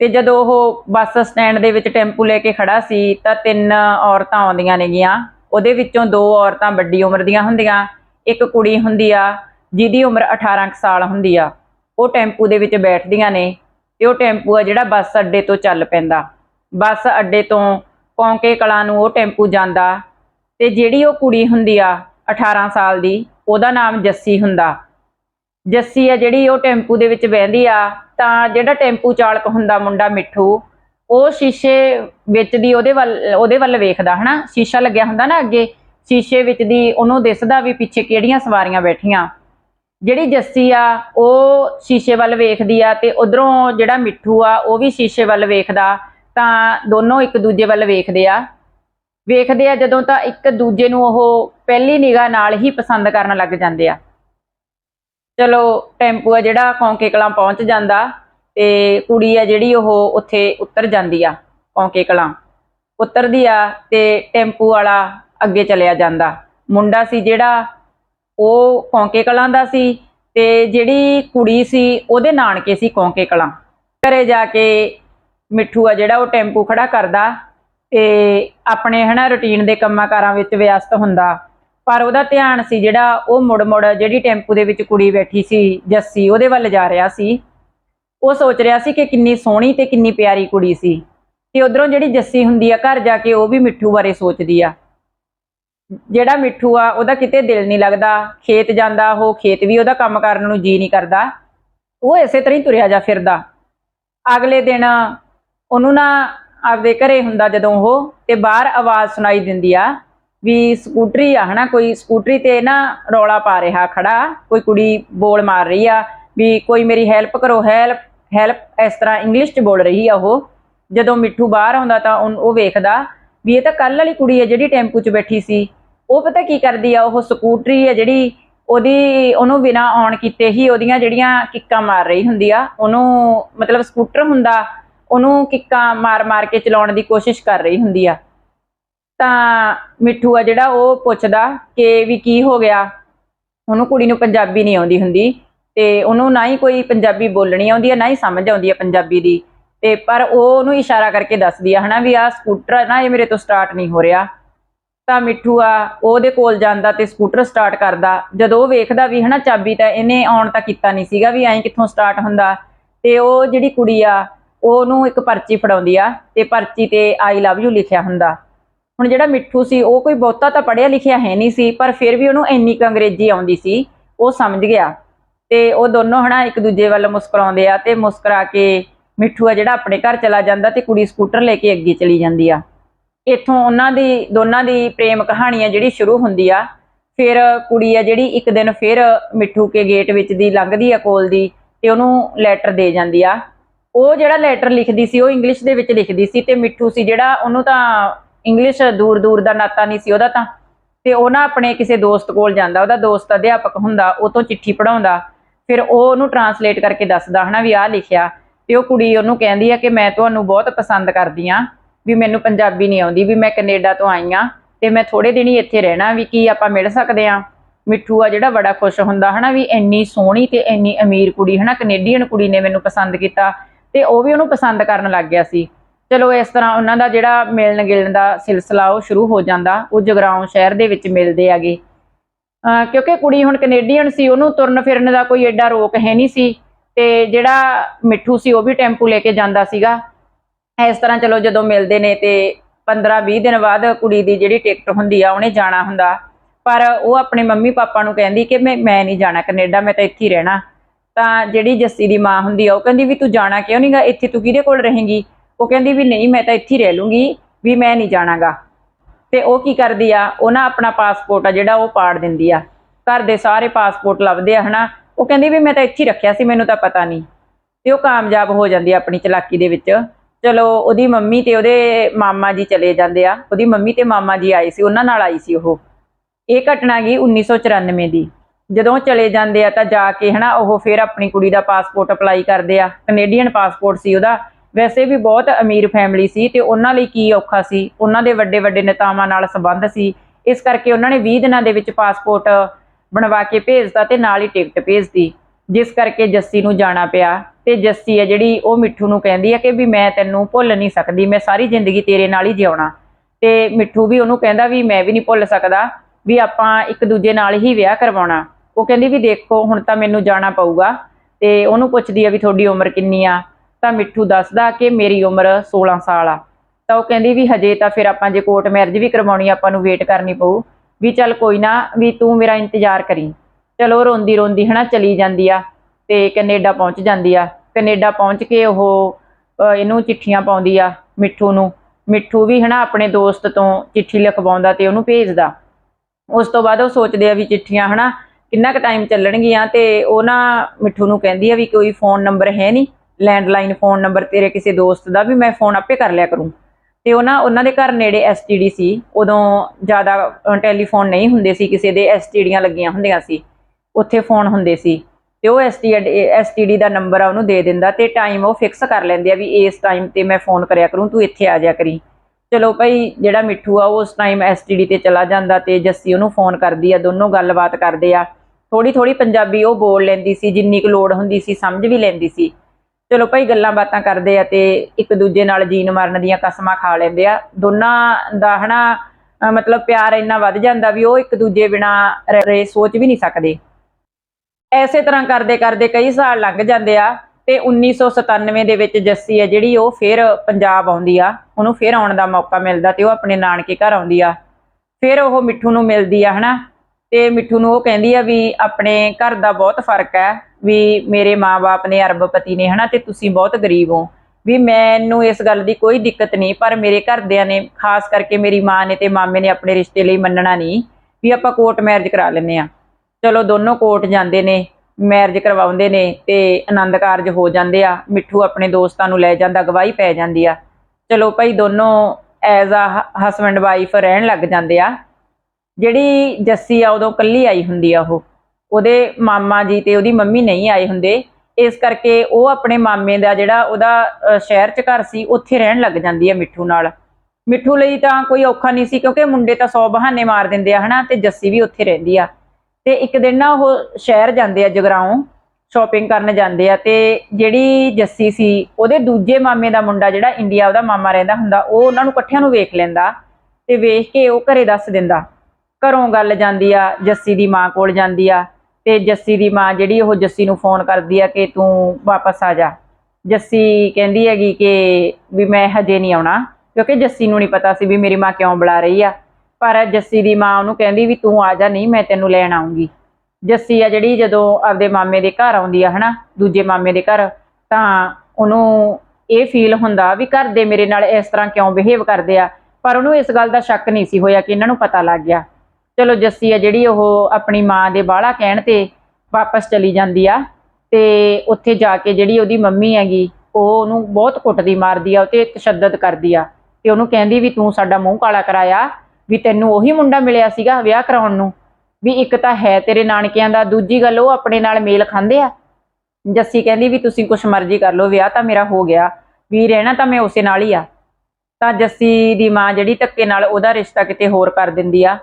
ਤੇ ਜਦੋਂ ਉਹ ਬੱਸ ਸਟੈਂਡ ਦੇ ਵਿੱਚ ਟੈਂਪੂ ਲੈ ਕੇ ਖੜਾ ਸੀ, ਤਾਂ ਤਿੰਨ ਔਰਤਾਂ ਆਉਂਦੀਆਂ ਨੇਗੀਆਂ। ਉਹਦੇ ਵਿੱਚੋਂ ਦੋ ਔਰਤਾਂ ਵੱਡੀ ਉਮਰ ਦੀਆਂ ਹੁੰਦੀਆਂ, ਇੱਕ ਕੁੜੀ ਹੁੰਦੀ ਆ ਜਿਹਦੀ ਉਮਰ 18 ਕੁ ਸਾਲ ਹੁੰਦੀ ਆ, ਉਹ ਟੈਂਪੂ ਦੇ ਵਿੱਚ ਬੈਠਦੀਆਂ ਨੇ ਤੇ ਉਹ ਟੈਂਪੂ ਆ ਜਿਹੜਾ ਬੱਸ ਅੱਡੇ ਤੋਂ ਚੱਲ ਪੈਂਦਾ। ਬੱਸ ਅੱਡੇ ਤੋਂ ਕੌਂਕੇ ਕਲਾਂ ਨੂੰ ਉਹ ਟੈਂਪੂ ਜਾਂਦਾ ਤੇ ਜਿਹੜੀ ਉਹ ਕੁੜੀ ਹੁੰਦੀ ਆ 18 ਸਾਲ ਦੀ, ਉਹਦਾ ਨਾਮ ਜੱਸੀ ਹੁੰਦਾ। ਜੱਸੀ ਆ ਜਿਹੜੀ ਉਹ ਟੈਂਪੂ ਦੇ ਵਿੱਚ ਬਹਿੰਦੀ ਆ, ਤਾਂ ਜਿਹੜਾ ਟੈਂਪੂ ਚਾਲਕ ਹੁੰਦਾ ਮੁੰਡਾ ਮਿੱਠੂ, ਉਹ ਸ਼ੀਸ਼ੇ ਵਿੱਚ ਦੀ ਉਹਦੇ ਵੱਲ ਉਹਦੇ ਵੱਲ ਵੇਖਦਾ, ਹਨਾ? ਸ਼ੀਸ਼ਾ ਲੱਗਿਆ ਹੁੰਦਾ ਨਾ ਅੱਗੇ, ਸ਼ੀਸ਼ੇ ਵਿੱਚ ਦੀ ਉਹਨੂੰ ਦਿਸਦਾ ਵੀ ਪਿੱਛੇ ਕਿਹੜੀਆਂ ਸਵਾਰੀਆਂ ਬੈਠੀਆਂ। ਜਿਹੜੀ ਜੱਸੀ ਆ, ਉਹ ਸ਼ੀਸ਼ੇ ਵੱਲ ਵੇਖਦੀ ਆ ਤੇ ਉਧਰੋਂ ਜਿਹੜਾ ਮਿੱਠੂ ਆ, ਉਹ ਵੀ ਸ਼ੀਸ਼ੇ ਵੱਲ ਵੇਖਦਾ, ਤਾਂ ਦੋਨੋਂ ਇੱਕ ਦੂਜੇ ਵੱਲ ਵੇਖਦੇ ਆ। ਵੇਖਦੇ ਆ ਜਦੋਂ ਤਾਂ ਇੱਕ ਦੂਜੇ ਨੂੰ ਉਹ ਪਹਿਲੀ ਨਿਗਾਹ ਨਾਲ ਹੀ ਪਸੰਦ ਕਰਨ ਲੱਗ ਜਾਂਦੇ ਆ। ਚਲੋ, ਟੈਂਪੂ ਆ ਜਿਹੜਾ ਕੌਂਕੇ ਕਲਾਂ ਪਹੁੰਚ ਜਾਂਦਾ ਤੇ ਕੁੜੀ ਆ ਜਿਹੜੀ ਉਹ ਉੱਥੇ ਉਤਰ ਜਾਂਦੀ ਆ ਕੌਂਕੇ ਕਲਾਂ। ਉਤਰਦੀ ਆ ਤੇ ਟੈਂਪੂ ਵਾਲਾ ਅੱਗੇ ਚਲਿਆ ਜਾਂਦਾ। ਮੁੰਡਾ ਸੀ ਜਿਹੜਾ ਉਹ ਕੌਂਕੇ ਕਲਾਂ ਦਾ ਸੀ ਤੇ ਜਿਹੜੀ ਕੁੜੀ ਸੀ ਉਹਦੇ ਨਾਨਕੇ ਸੀ ਕੌਂਕੇ ਕਲਾਂ। ਘਰੇ ਜਾ ਕੇ ਮਿੱਠੂ ਆ ਜਿਹੜਾ ਉਹ ਟੈਂਪੂ ਖੜਾ ਕਰਦਾ ਤੇ ਆਪਣੇ ਹਨਾ ਰੁਟੀਨ ਦੇ ਕੰਮਾਂ ਕਾਰਾਂ ਵਿੱਚ ਵਿਅਸਤ ਹੁੰਦਾ। ਪਰ ਉਹਦਾ ਧਿਆਨ ਸੀ ਜਿਹੜਾ ਉਹ ਮੁੜ-ਮੁੜ ਜਿਹੜੀ ਟੈਂਪੂ ਦੇ ਵਿੱਚ ਕੁੜੀ ਬੈਠੀ ਸੀ ਜੱਸੀ ਉਹਦੇ ਵੱਲ ਜਾ ਰਿਹਾ ਸੀ। ਉਹ ਸੋਚ ਰਿਹਾ ਸੀ ਕਿ ਕਿੰਨੀ ਸੋਹਣੀ ਤੇ ਕਿੰਨੀ ਪਿਆਰੀ ਕੁੜੀ ਸੀ। ਤੇ ਉਧਰੋਂ ਜਿਹੜੀ ਜੱਸੀ ਹੁੰਦੀ ਆ ਘਰ ਜਾ ਕੇ ਉਹ ਵੀ ਮਿੱਠੂ ਬਾਰੇ ਸੋਚਦੀ ਆ। ਜਿਹੜਾ ਮਿੱਠੂ ਆ, ਉਹਦਾ ਕਿਤੇ ਦਿਲ ਨਹੀਂ ਲੱਗਦਾ। ਖੇਤ ਜਾਂਦਾ ਉਹ, ਖੇਤ ਵੀ ਉਹਦਾ ਕੰਮ ਕਰਨ ਨੂੰ ਜੀ ਨਹੀਂ ਕਰਦਾ। ਉਹ ਇਸੇ ਤਰ੍ਹਾਂ ਹੀ ਤੁਰਿਆ ਜਾ ਫਿਰਦਾ। ਅਗਲੇ ਦਿਨ ਉਹਨੂੰ ਨਾ ਆਪਦੇ ਘਰੇ ਹੁੰਦਾ ਜਦੋਂ ਉਹ, ਤੇ ਬਾਹਰ ਆਵਾਜ਼ ਸੁਣਾਈ ਦਿੰਦੀ ਆ ਵੀ ਸਕੂਟਰੀ ਆ, ਹਨਾ, ਕੋਈ ਸਕੂਟਰੀ ਤੇ ਨਾ ਰੌਲਾ ਪਾ ਰਿਹਾ ਖੜਾ, ਕੋਈ ਕੁੜੀ ਬੋਲ ਮਾਰ ਰਹੀ ਆ ਵੀ ਕੋਈ ਮੇਰੀ ਹੈਲਪ ਕਰੋ, ਹੈਲਪ ਹੈਲਪ ਇਸ ਤਰ੍ਹਾਂ ਇੰਗਲਿਸ਼ ਚ ਬੋਲ ਰਹੀ ਆ ਉਹ। ਜਦੋਂ ਮਿੱਠੂ ਬਾਹਰ ਆਉਂਦਾ ਤਾਂ ਉਹਨ- ਉਹ ਵੇਖਦਾ ਵੀ ਇਹ ਤਾਂ ਕੱਲ ਵਾਲੀ ਕੁੜੀ ਹੈ ਜਿਹੜੀ ਟੈਂਪੂ 'ਚ ਬੈਠੀ ਸੀ। ਉਹ ਪਤਾ ਕੀ ਕਰਦੀ ਆ, ਉਹ ਸਕੂਟਰੀ ਆ ਜਿਹੜੀ, ਉਹਦੀ, ਉਹਨੂੰ ਬਿਨਾ ਔਨ ਕੀਤੇ ਹੀ ਉਹਦੀਆਂ ਜਿਹੜੀਆਂ ਕਿੱਕਾਂ ਮਾਰ ਰਹੀ ਹੁੰਦੀ ਆ, ਉਹਨੂੰ ਮਤਲਬ ਸਕੂਟਰ ਹੁੰਦਾ, ਉਹਨੂੰ ਕਿੱਕਾਂ ਮਾਰ-ਮਾਰ ਕੇ ਚਲਾਉਣ ਦੀ ਕੋਸ਼ਿਸ਼ ਕਰ ਰਹੀ ਹੁੰਦੀ ਆ। ਤਾਂ ਮਿੱਠੂ ਆ ਜਿਹੜਾ, ਉਹ ਪੁੱਛਦਾ ਕਿ ਵੀ ਕੀ ਹੋ ਗਿਆ? ਉਹਨੂੰ ਕੁੜੀ ਨੂੰ ਪੰਜਾਬੀ ਨਹੀਂ ਆਉਂਦੀ ਹੁੰਦੀ ਤੇ ਉਹਨੂੰ ਨਾ ਹੀ ਕੋਈ ਪੰਜਾਬੀ ਬੋਲਣੀ ਆਉਂਦੀ ਹੈ ਨਾ ਹੀ ਸਮਝ ਆਉਂਦੀ ਹੈ ਪੰਜਾਬੀ ਦੀ। ਤੇ ਪਰ ਉਹ ਉਹਨੂੰ ਇਸ਼ਾਰਾ ਕਰਕੇ ਦੱਸਦੀ ਆ, ਹਨਾ ਵੀ ਆਹ ਸਕੂਟਰ ਆ ਨਾ, ਇਹ ਮੇਰੇ ਤੋਂ ਸਟਾਰਟ ਨਹੀਂ ਹੋ ਰਿਹਾ। ਤਾਂ ਮਿੱਠੂ ਆ, ਉਹਦੇ ਕੋਲ ਜਾਂਦਾ ਤੇ ਸਕੂਟਰ ਸਟਾਰਟ ਕਰਦਾ। ਜਦੋਂ ਉਹ ਵੇਖਦਾ ਵੀ ਹਨਾ ਚਾਬੀ ਤਾਂ ਇਹਨੇ ਆਉਣ ਤਾਂ ਕੀਤਾ ਨਹੀਂ ਸੀਗਾ ਵੀ ਐਂ ਕਿੱਥੋਂ ਸਟਾਰਟ ਹੁੰਦਾ। ਤੇ ਉਹ ਜਿਹੜੀ ਕੁੜੀ ਆ, ਉਹਨੂੰ ਇੱਕ ਪਰਚੀ ਫੜਾਉਂਦੀ ਆ ਤੇ ਪਰਚੀ ਤੇ ਆਈ ਲਵ ਯੂ ਲਿਖਿਆ ਹੁੰਦਾ। ਹੁਣ ਜਿਹੜਾ ਮਿੱਠੂ ਸੀ, ਉਹ ਕੋਈ ਬਹੁਤਾ ਤਾਂ ਪੜ੍ਹਿਆ ਲਿਖਿਆ ਹੈ ਨਹੀਂ ਸੀ, ਪਰ ਫਿਰ ਵੀ ਉਹਨੂੰ ਇੰਨੀ ਕੁ ਅੰਗਰੇਜ਼ੀ ਆਉਂਦੀ ਸੀ, ਉਹ ਸਮਝ ਗਿਆ। ਤੇ ਉਹ ਦੋਨੋਂ ਹਨਾ ਇੱਕ ਦੂਜੇ ਵੱਲ ਮੁਸਕਰਾਉਂਦੇ ਆ ਤੇ ਮੁਸਕਰਾ ਕੇ ਮਿੱਠੂ ਆ ਜਿਹੜਾ ਆਪਣੇ ਘਰ ਚਲਾ ਜਾਂਦਾ ਤੇ ਕੁੜੀ ਸਕੂਟਰ ਲੈ ਕੇ ਅੱਗੇ ਚਲੀ ਜਾਂਦੀ ਆ। ਇੱਥੋਂ ਉਹਨਾਂ ਦੀ, ਦੋਨਾਂ ਦੀ ਪ੍ਰੇਮ ਕਹਾਣੀ ਆ ਜਿਹੜੀ ਸ਼ੁਰੂ ਹੁੰਦੀ ਆ। ਫਿਰ ਕੁੜੀ ਆ ਜਿਹੜੀ ਇੱਕ ਦਿਨ ਫਿਰ ਮਿੱਠੂ ਕੇ ਗੇਟ ਵਿੱਚ ਦੀ ਲੰਘਦੀ ਆ ਕੋਲ ਦੀ ਤੇ ਉਹਨੂੰ ਲੈਟਰ ਦੇ ਜਾਂਦੀ ਆ। ਉਹ ਜਿਹੜਾ ਲੈਟਰ ਲਿਖਦੀ ਸੀ, ਉਹ ਇੰਗਲਿਸ਼ ਦੇ ਵਿੱਚ ਲਿਖਦੀ ਸੀ ਤੇ ਮਿੱਠੂ ਸੀ ਜਿਹੜਾ ਉਹਨੂੰ ਤਾਂ ਇੰਗਲਿਸ਼ ਦੂਰ ਦੂਰ ਦਾ ਨਾਤਾ ਨਹੀਂ ਸੀ ਉਹਦਾ ਤਾਂ। ਤੇ ਉਹ ਨਾ ਆਪਣੇ ਕਿਸੇ ਦੋਸਤ ਕੋਲ ਜਾਂਦਾ, ਉਹਦਾ ਦੋਸਤ ਅਧਿਆਪਕ ਹੁੰਦਾ, ਉਹ ਤੋਂ ਚਿੱਠੀ ਪੜਾਉਂਦਾ ਫਿਰ ਉਹ ਉਹਨੂੰ ਟਰਾਂਸਲੇਟ ਕਰਕੇ ਦੱਸਦਾ ਹਨਾ ਵੀ ਆਹ ਲਿਖਿਆ ਤੇ ਉਹ ਕੁੜੀ ਉਹਨੂੰ ਕਹਿੰਦੀ ਆ ਕਿ ਮੈਂ ਤੁਹਾਨੂੰ ਬਹੁਤ ਪਸੰਦ ਕਰਦੀ ਆ। ਵੀ ਮੈਨੂੰ ਪੰਜਾਬੀ ਨਹੀਂ ਆਉਂਦੀ, ਵੀ ਮੈਂ ਕੈਨੇਡਾ ਤੋਂ ਆਈ ਆ ਤੇ ਮੈਂ ਥੋੜੇ ਦਿਨ ਹੀ ਇੱਥੇ ਰਹਿਣਾ ਵੀ ਕੀ ਆਪਾਂ ਮਿਲ ਸਕਦੇ ਆ। ਮਿੱਠੂ ਆ ਜਿਹੜਾ ਬੜਾ ਖੁਸ਼ ਹੁੰਦਾ ਹਨਾ ਵੀ ਇੰਨੀ ਸੋਹਣੀ ਤੇ ਇੰਨੀ ਅਮੀਰ ਕੁੜੀ ਹਨਾ, ਕੈਨੇਡੀਅਨ ਕੁੜੀ ਨੇ ਮੈਨੂੰ ਪਸੰਦ ਕੀਤਾ ਤੇ ਉਹ ਵੀ ਉਹਨੂੰ ਪਸੰਦ ਕਰਨ ਲੱਗ ਗਿਆ ਸੀ। ਚਲੋ ਇਸ ਤਰ੍ਹਾਂ ਉਹਨਾਂ ਦਾ ਜਿਹੜਾ ਮਿਲਣ ਗਿਲਣ ਦਾ ਸਿਲਸਿਲਾ ਉਹ ਸ਼ੁਰੂ ਹੋ ਜਾਂਦਾ, ਉਹ ਜਗਰਾਉਂ ਸ਼ਹਿਰ ਦੇ ਵਿੱਚ ਮਿਲਦੇ ਆਗੇ ਅਹ ਕਿਉਂਕਿ ਕੁੜੀ ਹੁਣ ਕੈਨੇਡੀਅਨ ਸੀ, ਉਹਨੂੰ ਤੁਰਨ ਫਿਰਨ ਦਾ ਕੋਈ ਐਡਾ ਰੋਕ ਹੈ ਨਹੀਂ ਸੀ ਤੇ ਜਿਹੜਾ ਮਿੱਠੂ ਸੀ ਉਹ ਵੀ ਟੈਂਪੂ ਲੈ ਕੇ ਜਾਂਦਾ ਸੀਗਾ। ਇਸ ਤਰ੍ਹਾਂ ਚਲੋ ਜਦੋਂ ਮਿਲਦੇ ਨੇ ਤੇ 15-20 ਦਿਨ ਬਾਅਦ ਕੁੜੀ ਦੀ ਜਿਹੜੀ ਟਿਕਟ ਹੁੰਦੀ ਆ, ਉਹਨੇ ਜਾਣਾ ਹੁੰਦਾ। ਪਰ ਉਹ ਆਪਣੇ ਮੰਮੀ ਪਾਪਾ ਨੂੰ ਕਹਿੰਦੀ ਕਿ ਮੈਂ ਮੈਂ ਨਹੀਂ ਜਾਣਾ ਕੈਨੇਡਾ, ਮੈਂ ਤਾਂ ਇੱਥੇ ਹੀ ਰਹਿਣਾ। ਤਾਂ ਜਿਹੜੀ ਜੱਸੀ ਦੀ ਮਾਂ ਹੁੰਦੀ ਆ, ਉਹ ਕਹਿੰਦੀ ਵੀ ਤੂੰ ਜਾਣਾ ਕਿਉਂ ਨਹੀਂਗਾ ਇੱਥੇ ਤੂੰ ਕਿਹਦੇ ਕੋਲ ਰਹੇਂਗੀ? ਉਹ ਕਹਿੰਦੀ ਵੀ ਨਹੀਂ, ਮੈਂ ਤਾਂ ਇੱਥੇ ਹੀ ਰਹਿ ਲੂੰਗੀ, ਵੀ ਮੈਂ ਨਹੀਂ ਜਾਣਾਗਾ। ਤੇ ਉਹ ਕੀ ਕਰਦੀ ਆ, ਉਹ ਨਾ ਆਪਣਾ ਪਾਸਪੋਰਟ ਆ ਜਿਹੜਾ ਉਹ ਪਾੜ ਦਿੰਦੀ ਆ। ਘਰ ਦੇ ਸਾਰੇ ਪਾਸਪੋਰਟ ਲੱਭਦੇ ਆ, ਹਨਾ? ਉਹ ਕਹਿੰਦੀ ਵੀ ਮੈਂ ਤਾਂ ਇੱਥੇ ਹੀ ਰੱਖਿਆ ਸੀ, ਮੈਨੂੰ ਤਾਂ ਪਤਾ ਨਹੀਂ ਤੇ ਉਹ ਕਾਮਯਾਬ ਹੋ ਜਾਂਦੀ ਆ ਆਪਣੀ ਚਲਾਕੀ ਦੇ ਵਿੱਚ। ਚਲੋ, ਉਹਦੀ ਮੰਮੀ ਤੇ ਉਹਦੇ ਮਾਮਾ ਜੀ ਚਲੇ ਜਾਂਦੇ ਆ। ਉਹਦੀ ਮੰਮੀ ਤੇ ਮਾਮਾ ਜੀ ਆਏ ਸੀ, ਉਹਨਾਂ ਨਾਲ ਆਈ ਸੀ ਉਹ। ਇਹ ਘਟਨਾ ਗਈ 1994 ਦੀ। ਜਦੋਂ ਉਹ ਚਲੇ ਜਾਂਦੇ ਆ ਤਾਂ ਜਾ ਕੇ ਹਨਾ, ਉਹ ਫਿਰ ਆਪਣੀ ਕੁੜੀ ਦਾ ਪਾਸਪੋਰਟ ਅਪਲਾਈ ਕਰਦੇ ਆ। ਕੈਨੇਡੀਅਨ ਪਾਸਪੋਰਟ ਸੀ ਉਹਦਾ। ਵੈਸੇ ਵੀ ਬਹੁਤ ਅਮੀਰ ਫੈਮਿਲੀ ਸੀ ਤੇ ਉਹਨਾਂ ਲਈ ਕੀ ਔਖਾ ਸੀ। ਉਹਨਾਂ ਦੇ ਵੱਡੇ ਵੱਡੇ ਨੇਤਾਵਾਂ ਨਾਲ ਸੰਬੰਧ ਸੀ। ਇਸ ਕਰਕੇ ਉਹਨਾਂ ਨੇ 20 ਦਿਨਾਂ ਦੇ ਵਿੱਚ ਪਾਸਪੋਰਟ ਬਣਵਾ ਕੇ ਭੇਜਤਾ ਤੇ ਨਾਲ ਹੀ ਟਿਕਟ ਭੇਜਤੀ। ਜਿਸ ਕਰਕੇ ਜੱਸੀ ਨੂੰ ਜਾਣਾ ਪਿਆ ਤੇ ਜੱਸੀ ਹੈ ਜਿਹੜੀ ਉਹ ਮਿੱਠੂ ਨੂੰ ਕਹਿੰਦੀ ਹੈ ਕਿ ਵੀ ਮੈਂ ਤੈਨੂੰ ਭੁੱਲ ਨਹੀਂ ਸਕਦੀ, ਮੈਂ ਸਾਰੀ ਜ਼ਿੰਦਗੀ ਤੇਰੇ ਨਾਲ ਹੀ ਜਿਉਣਾ। ਤੇ ਮਿੱਠੂ ਵੀ ਉਹਨੂੰ ਕਹਿੰਦਾ ਵੀ ਮੈਂ ਵੀ ਨਹੀਂ ਭੁੱਲ ਸਕਦਾ ਵੀ ਆਪਾਂ ਇੱਕ ਦੂਜੇ ਨਾਲ ਹੀ ਵਿਆਹ ਕਰਵਾਉਣਾ। ਉਹ ਕਹਿੰਦੀ ਵੀ ਦੇਖੋ, ਹੁਣ ਤਾਂ ਮੈਨੂੰ ਜਾਣਾ ਪਊਗਾ ਤੇ ਉਹਨੂੰ ਪੁੱਛਦੀ ਆ ਵੀ ਤੁਹਾਡੀ ਉਮਰ ਕਿੰਨੀ ਆ? ਤਾਂ ਮਿੱਠੂ ਦੱਸਦਾ ਕਿ ਮੇਰੀ ਉਮਰ 16 ਸਾਲ ਆ। ਤਾਂ ਉਹ ਕਹਿੰਦੀ ਵੀ ਹਜੇ ਤਾਂ ਫਿਰ ਆਪਾਂ ਜੇ ਕੋਰਟ ਮੈਰਿਜ ਵੀ ਕਰਵਾਉਣੀ ਆਪਾਂ ਨੂੰ ਵੇਟ ਕਰਨੀ ਪਊ ਵੀ ਚੱਲ ਕੋਈ ਨਾ ਵੀ ਤੂੰ ਮੇਰਾ ਇੰਤਜ਼ਾਰ ਕਰੀ। ਚਲੋ ਰੋਂਦੀ ਰੋਂਦੀ ਹਨਾ ਚਲੀ ਜਾਂਦੀ ਆ ਤੇ ਕੈਨੇਡਾ ਪਹੁੰਚ ਜਾਂਦੀ ਆ। ਕੈਨੇਡਾ ਪਹੁੰਚ ਕੇ ਉਹ ਇਹਨੂੰ ਚਿੱਠੀਆਂ ਪਾਉਂਦੀ ਆ ਮਿੱਠੂ ਨੂੰ। ਮਿੱਠੂ ਵੀ ਹਨਾ ਆਪਣੇ ਦੋਸਤ ਤੋਂ ਚਿੱਠੀ ਲਿਖਵਾਉਂਦਾ ਤੇ ਉਹਨੂੰ ਭੇਜਦਾ। ਉਸ ਤੋਂ ਬਾਅਦ ਉਹ ਸੋਚਦੇ ਆ ਵੀ ਚਿੱਠੀਆਂ ਹਨਾ ਕਿੰਨਾ ਕੁ ਟਾਈਮ ਚੱਲਣਗੀਆਂ ਤੇ ਉਹ ਨਾ ਮਿੱਠੂ ਨੂੰ ਕਹਿੰਦੀ ਆ ਵੀ ਕੋਈ ਫੋਨ ਨੰਬਰ ਹੈ ਨਹੀਂ। ਲੈਂਡਲਾਈਨ ਫੋਨ ਨੰਬਰ ਤੇਰੇ ਕਿਸੇ ਦੋਸਤ ਦਾ ਵੀ ਮੈਂ ਫੋਨ ਆਪੇ ਕਰ ਲਿਆ ਕਰੂੰ। ਤੇ ਉਹ ਨਾ ਉਹਨਾਂ ਦੇ ਘਰ ਨੇੜੇ ਐਸਟੀਡੀ ਸੀ। ਉਦੋਂ ਜ਼ਿਆਦਾ ਟੈਲੀਫੋਨ ਨਹੀਂ ਹੁੰਦੇ ਸੀ, ਕਿਸੇ ਦੇ ਐਸਟੀਡੀਆਂ ਲੱਗੀਆਂ ਹੁੰਦੀਆਂ ਸੀ। ਉੱਥੇ ਫੋਨ ਹੁੰਦੇ ਸੀ ਤੇ ਉਹ ਐਸਟੀਡੀ ਦਾ ਨੰਬਰ ਆ, ਉਹਨੂੰ ਦੇ ਦਿੰਦਾ ਤੇ ਟਾਈਮ ਉਹ ਫਿਕਸ ਕਰ ਲੈਂਦੇ ਆ ਵੀ ਇਸ ਟਾਈਮ ਤੇ ਮੈਂ ਫੋਨ ਕਰਿਆ ਕਰੂੰ, ਤੂੰ ਇੱਥੇ ਆ ਜਾ ਕਰੀ। ਚਲੋ ਭਾਈ, ਜਿਹੜਾ ਮਿੱਠੂ ਆ, ਉਹ ਉਸ ਟਾਈਮ ਐਸਟੀਡੀ ਤੇ ਚਲਾ ਜਾਂਦਾ ਤੇ ਜੱਸੀ ਉਹਨੂੰ ਫੋਨ ਕਰਦੀ ਆ, ਦੋਨੋਂ ਗੱਲਬਾਤ ਕਰਦੇ ਆ। ਥੋੜੀ ਥੋੜੀ ਪੰਜਾਬੀ ਉਹ ਬੋਲ ਲੈਂਦੀ ਸੀ, ਜਿੰਨੀ ਕੁ ਲੋੜ ਹੁੰਦੀ ਸੀ ਸਮਝ ਵੀ ਲੈਂਦੀ ਸੀ। ਚਲੋ ਭਾਈ, ਗੱਲਾਂ ਬਾਤਾਂ ਕਰਦੇ ਆ ਤੇ ਇੱਕ ਦੂਜੇ ਨਾਲ ਜੀਨ ਮਰਨ ਦੀਆਂ ਕਸਮਾਂ ਖਾ ਲੈਂਦੇ ਆ। ਦੋਨਾਂ ਦਾ ਹਨਾ ਅਹ ਮਤਲਬ ਪਿਆਰ ਇੰਨਾ ਵੱਧ ਜਾਂਦਾ ਵੀ ਉਹ ਇੱਕ ਦੂਜੇ ਬਿਨਾ ਰਹੇ, ਸੋਚ ਵੀ ਨਹੀਂ ਸਕਦੇ। ਐਸੇ ਤਰ੍ਹਾਂ ਕਰਦੇ ਕਰਦੇ ਕਈ ਸਾਲ ਲੰਘ ਜਾਂਦੇ ਆ ਤੇ 1997 ਦੇ ਵਿੱਚ ਜੱਸੀ ਹੈ ਜਿਹੜੀ ਉਹ ਫਿਰ ਪੰਜਾਬ ਆਉਂਦੀ ਆ, ਉਹਨੂੰ ਫਿਰ ਆਉਣ ਦਾ ਮੌਕਾ ਮਿਲਦਾ ਤੇ ਉਹ ਆਪਣੇ ਨਾਨਕੇ ਘਰ ਆਉਂਦੀ ਆ। ਫਿਰ ਉਹ ਮਿੱਠੂ ਨੂੰ ਮਿਲਦੀ ਆ, ਹਨਾ? ਤੇ ਮਿੱਠੂ ਨੂੰ ਉਹ ਕਹਿੰਦੀ ਆ ਵੀ ਆਪਣੇ ਘਰ ਦਾ ਬਹੁਤ ਫ਼ਰਕ ਹੈ ਵੀ ਮੇਰੇ ਮਾਪੇ ਨੇ ਅਰਬਪਤੀ ਨੇ, ਹਨਾ? ਤੇ ਤੁਸੀਂ ਬਹੁਤ ਗਰੀਬ ਹੋ। ਵੀ ਮੈਨੂੰ ਇਸ ਗੱਲ ਦੀ ਕੋਈ ਦਿੱਕਤ ਨਹੀਂ, ਪਰ ਮੇਰੇ ਘਰਦਿਆਂ ਨੇ ਖਾਸ ਕਰਕੇ ਮੇਰੀ ਮਾਂ ਨੇ ਤੇ ਮਾਮੇ ਨੇ ਆਪਣੇ ਰਿਸ਼ਤੇ ਲਈ ਮੰਨਣਾ ਨਹੀਂ, ਵੀ ਆਪਾਂ ਕੋਰਟ ਮੈਰਿਜ ਕਰਾ ਲੈਂਦੇ ਆ। ਚਲੋ ਦੋਨੋਂ ਕੋਰਟ ਜਾਂਦੇ ਨੇ ਮੈਰਿਜ ਕਰਵਾਉਂਦੇ ਨੇ ਤੇ ਆਨੰਦ ਕਾਰਜ ਹੋ ਜਾਂਦੇ ਆ, ਮਿੱਠੂ ਆਪਣੇ ਦੋਸਤਾਂ ਨੂੰ ਲੈ ਜਾਂਦਾ, ਗਵਾਹੀ ਪੈ ਜਾਂਦੀ ਆ। ਚਲੋ ਭਾਈ ਦੋਨੋਂ ਐਜ਼ ਆ ਹਸਬੰਡ ਵਾਈਫ ਰਹਿਣ ਲੱਗ ਜਾਂਦੇ ਆ। ਜਿਹੜੀ ਜੱਸੀ ਆ ਉਦੋਂ ਕੱਲੀ ਆਈ ਹੁੰਦੀ ਆ ਉਹ। ਉਹਦੇ ਮਾਮਾ ਜੀ ਤੇ ਉਹਦੀ ਮੰਮੀ ਨਹੀਂ ਆਏ ਹੁੰਦੇ। ਇਸ ਕਰਕੇ ਉਹ ਆਪਣੇ ਮਾਮੇ ਦਾ ਜਿਹੜਾ ਉਹਦਾ ਸ਼ਹਿਰ 'ਚ ਘਰ ਸੀ, ਉੱਥੇ ਰਹਿਣ ਲੱਗ ਜਾਂਦੀ ਆ ਮਿੱਠੂ ਨਾਲ। ਮਿੱਠੂ ਲਈ ਤਾਂ ਕੋਈ ਔਖਾ ਨਹੀਂ ਸੀ ਕਿਉਂਕਿ ਮੁੰਡੇ ਤਾਂ 100 ਬਹਾਨੇ ਮਾਰ ਦਿੰਦੇ ਆ, ਹਨਾ, ਤੇ ਜੱਸੀ ਵੀ ਉੱਥੇ ਰਹਿੰਦੀ ਆ। ਤੇ ਇੱਕ ਦਿਨ ਨਾ ਉਹ ਸ਼ਹਿਰ ਜਾਂਦੇ ਆ, ਜਗਰਾਉਂ ਸ਼ਾਪਿੰਗ ਕਰਨ ਜਾਂਦੇ ਆ ਤੇ ਜਿਹੜੀ ਜੱਸੀ ਸੀ, ਉਹਦੇ ਦੂਜੇ ਮਾਮੇ ਦਾ ਮੁੰਡਾ ਜਿਹੜਾ ਇੰਡੀਆ ਉਹਦਾ ਮਾਮਾ ਰਹਿੰਦਾ ਹੁੰਦਾ, ਉਹ ਉਹਨਾਂ ਨੂੰ ਇਕੱਠਿਆਂ ਨੂੰ ਵੇਖ ਲੈਂਦਾ ਤੇ ਵੇਖ ਕੇ ਉਹ ਘਰੇ ਦੱਸ ਦਿੰਦਾ। ਘਰੋਂ ਗੱਲ ਜਾਂਦੀ ਆ, ਜੱਸੀ ਦੀ ਮਾਂ ਕੋਲ ਜਾਂਦੀ ਆ ਤੇ ਜੱਸੀ ਦੀ ਮਾਂ ਜਿਹੜੀ ਉਹ ਜੱਸੀ ਨੂੰ ਫੋਨ ਕਰਦੀ ਆ ਕਿ ਤੂੰ ਵਾਪਸ ਆ ਜਾ। ਜੱਸੀ ਕਹਿੰਦੀ ਹੈਗੀ ਕਿ ਵੀ ਮੈਂ ਹਜੇ ਨਹੀਂ ਆਉਣਾ ਕਿਉਂਕਿ ਜੱਸੀ ਨੂੰ ਨਹੀਂ ਪਤਾ ਸੀ ਵੀ ਮੇਰੀ ਮਾਂ ਕਿਉਂ ਬੁਲਾ ਰਹੀ ਆ। ਪਰ ਜੱਸੀ ਦੀ ਮਾਂ ਉਹਨੂੰ ਕਹਿੰਦੀ ਵੀ ਤੂੰ ਆ ਜਾ, ਨਹੀਂ ਮੈਂ ਤੈਨੂੰ ਲੈਣ ਆਉਂਗੀ। ਜੱਸੀ ਆ ਜਿਹੜੀ ਜਦੋਂ ਆਪਦੇ ਮਾਮੇ ਦੇ ਘਰ ਆਉਂਦੀ ਆ, ਹਨਾ? ਦੂਜੇ ਮਾਮੇ ਦੇ ਘਰ, ਤਾਂ ਉਹਨੂੰ ਇਹ ਫੀਲ ਹੁੰਦਾ ਵੀ ਘਰ ਦੇ ਮੇਰੇ ਨਾਲ ਇਸ ਤਰ੍ਹਾਂ ਕਿਉਂ ਬਿਹੇਵ ਕਰਦੇ ਆ? ਪਰ ਉਹਨੂੰ ਇਸ ਗੱਲ ਦਾ ਸ਼ੱਕ ਨਹੀਂ ਸੀ ਹੋਇਆ ਕਿ ਇਹਨਾਂ ਨੂੰ ਪਤਾ ਲੱਗ ਗਿਆ। ਚਲੋ ਜੱਸੀ ਆ ਜਿਹੜੀ ਉਹ ਆਪਣੀ ਮਾਂ ਦੇ ਬਾਹਲਾ ਕਹਿਣ ਤੇ ਵਾਪਸ ਚਲੀ ਜਾਂਦੀ ਆ ਤੇ ਉੱਥੇ ਜਾ ਕੇ ਜਿਹੜੀ ਉਹਦੀ ਮੰਮੀ ਹੈਗੀ, ਉਹ ਉਹਨੂੰ ਬਹੁਤ ਕੁੱਟਦੀ ਮਾਰਦੀ ਆ, ਉਹ ਤੇ ਤਸ਼ੱਦਦ ਕਰਦੀ ਆ। ਤੇ ਉਹਨੂੰ ਕਹਿੰਦੀ ਵੀ ਤੂੰ ਸਾਡਾ ਮੂੰਹ ਕਾਲਾ ਕਰਾਇਆ ਵੀ ਤੈਨੂੰ ਉਹੀ ਮੁੰਡਾ ਮਿਲਿਆ ਸੀਗਾ ਵਿਆਹ ਕਰਾਉਣ ਨੂੰ। ਵੀ ਇੱਕ ਤਾਂ ਹੈ ਤੇਰੇ ਨਾਨਕਿਆਂ ਦਾ, ਦੂਜੀ ਗੱਲ ਉਹ ਆਪਣੇ ਨਾਲ ਮੇਲ ਖਾਂਦੇ ਆ। ਜੱਸੀ ਕਹਿੰਦੀ ਵੀ ਤੁਸੀਂ ਕੁਛ ਮਰਜ਼ੀ ਕਰ ਲਓ, ਵਿਆਹ ਤਾਂ ਮੇਰਾ ਹੋ ਗਿਆ, ਵੀ ਰਹਿਣਾ ਤਾਂ ਮੈਂ ਉਸੇ ਨਾਲ ਹੀ ਆ। ਤਾਂ ਜੱਸੀ ਦੀ ਮਾਂ ਜਿਹੜੀ ਧੱਕੇ ਨਾਲ ਉਹਦਾ ਰਿਸ਼ਤਾ ਕਿਤੇ ਹੋਰ ਕਰ ਦਿੰਦੀ ਆ।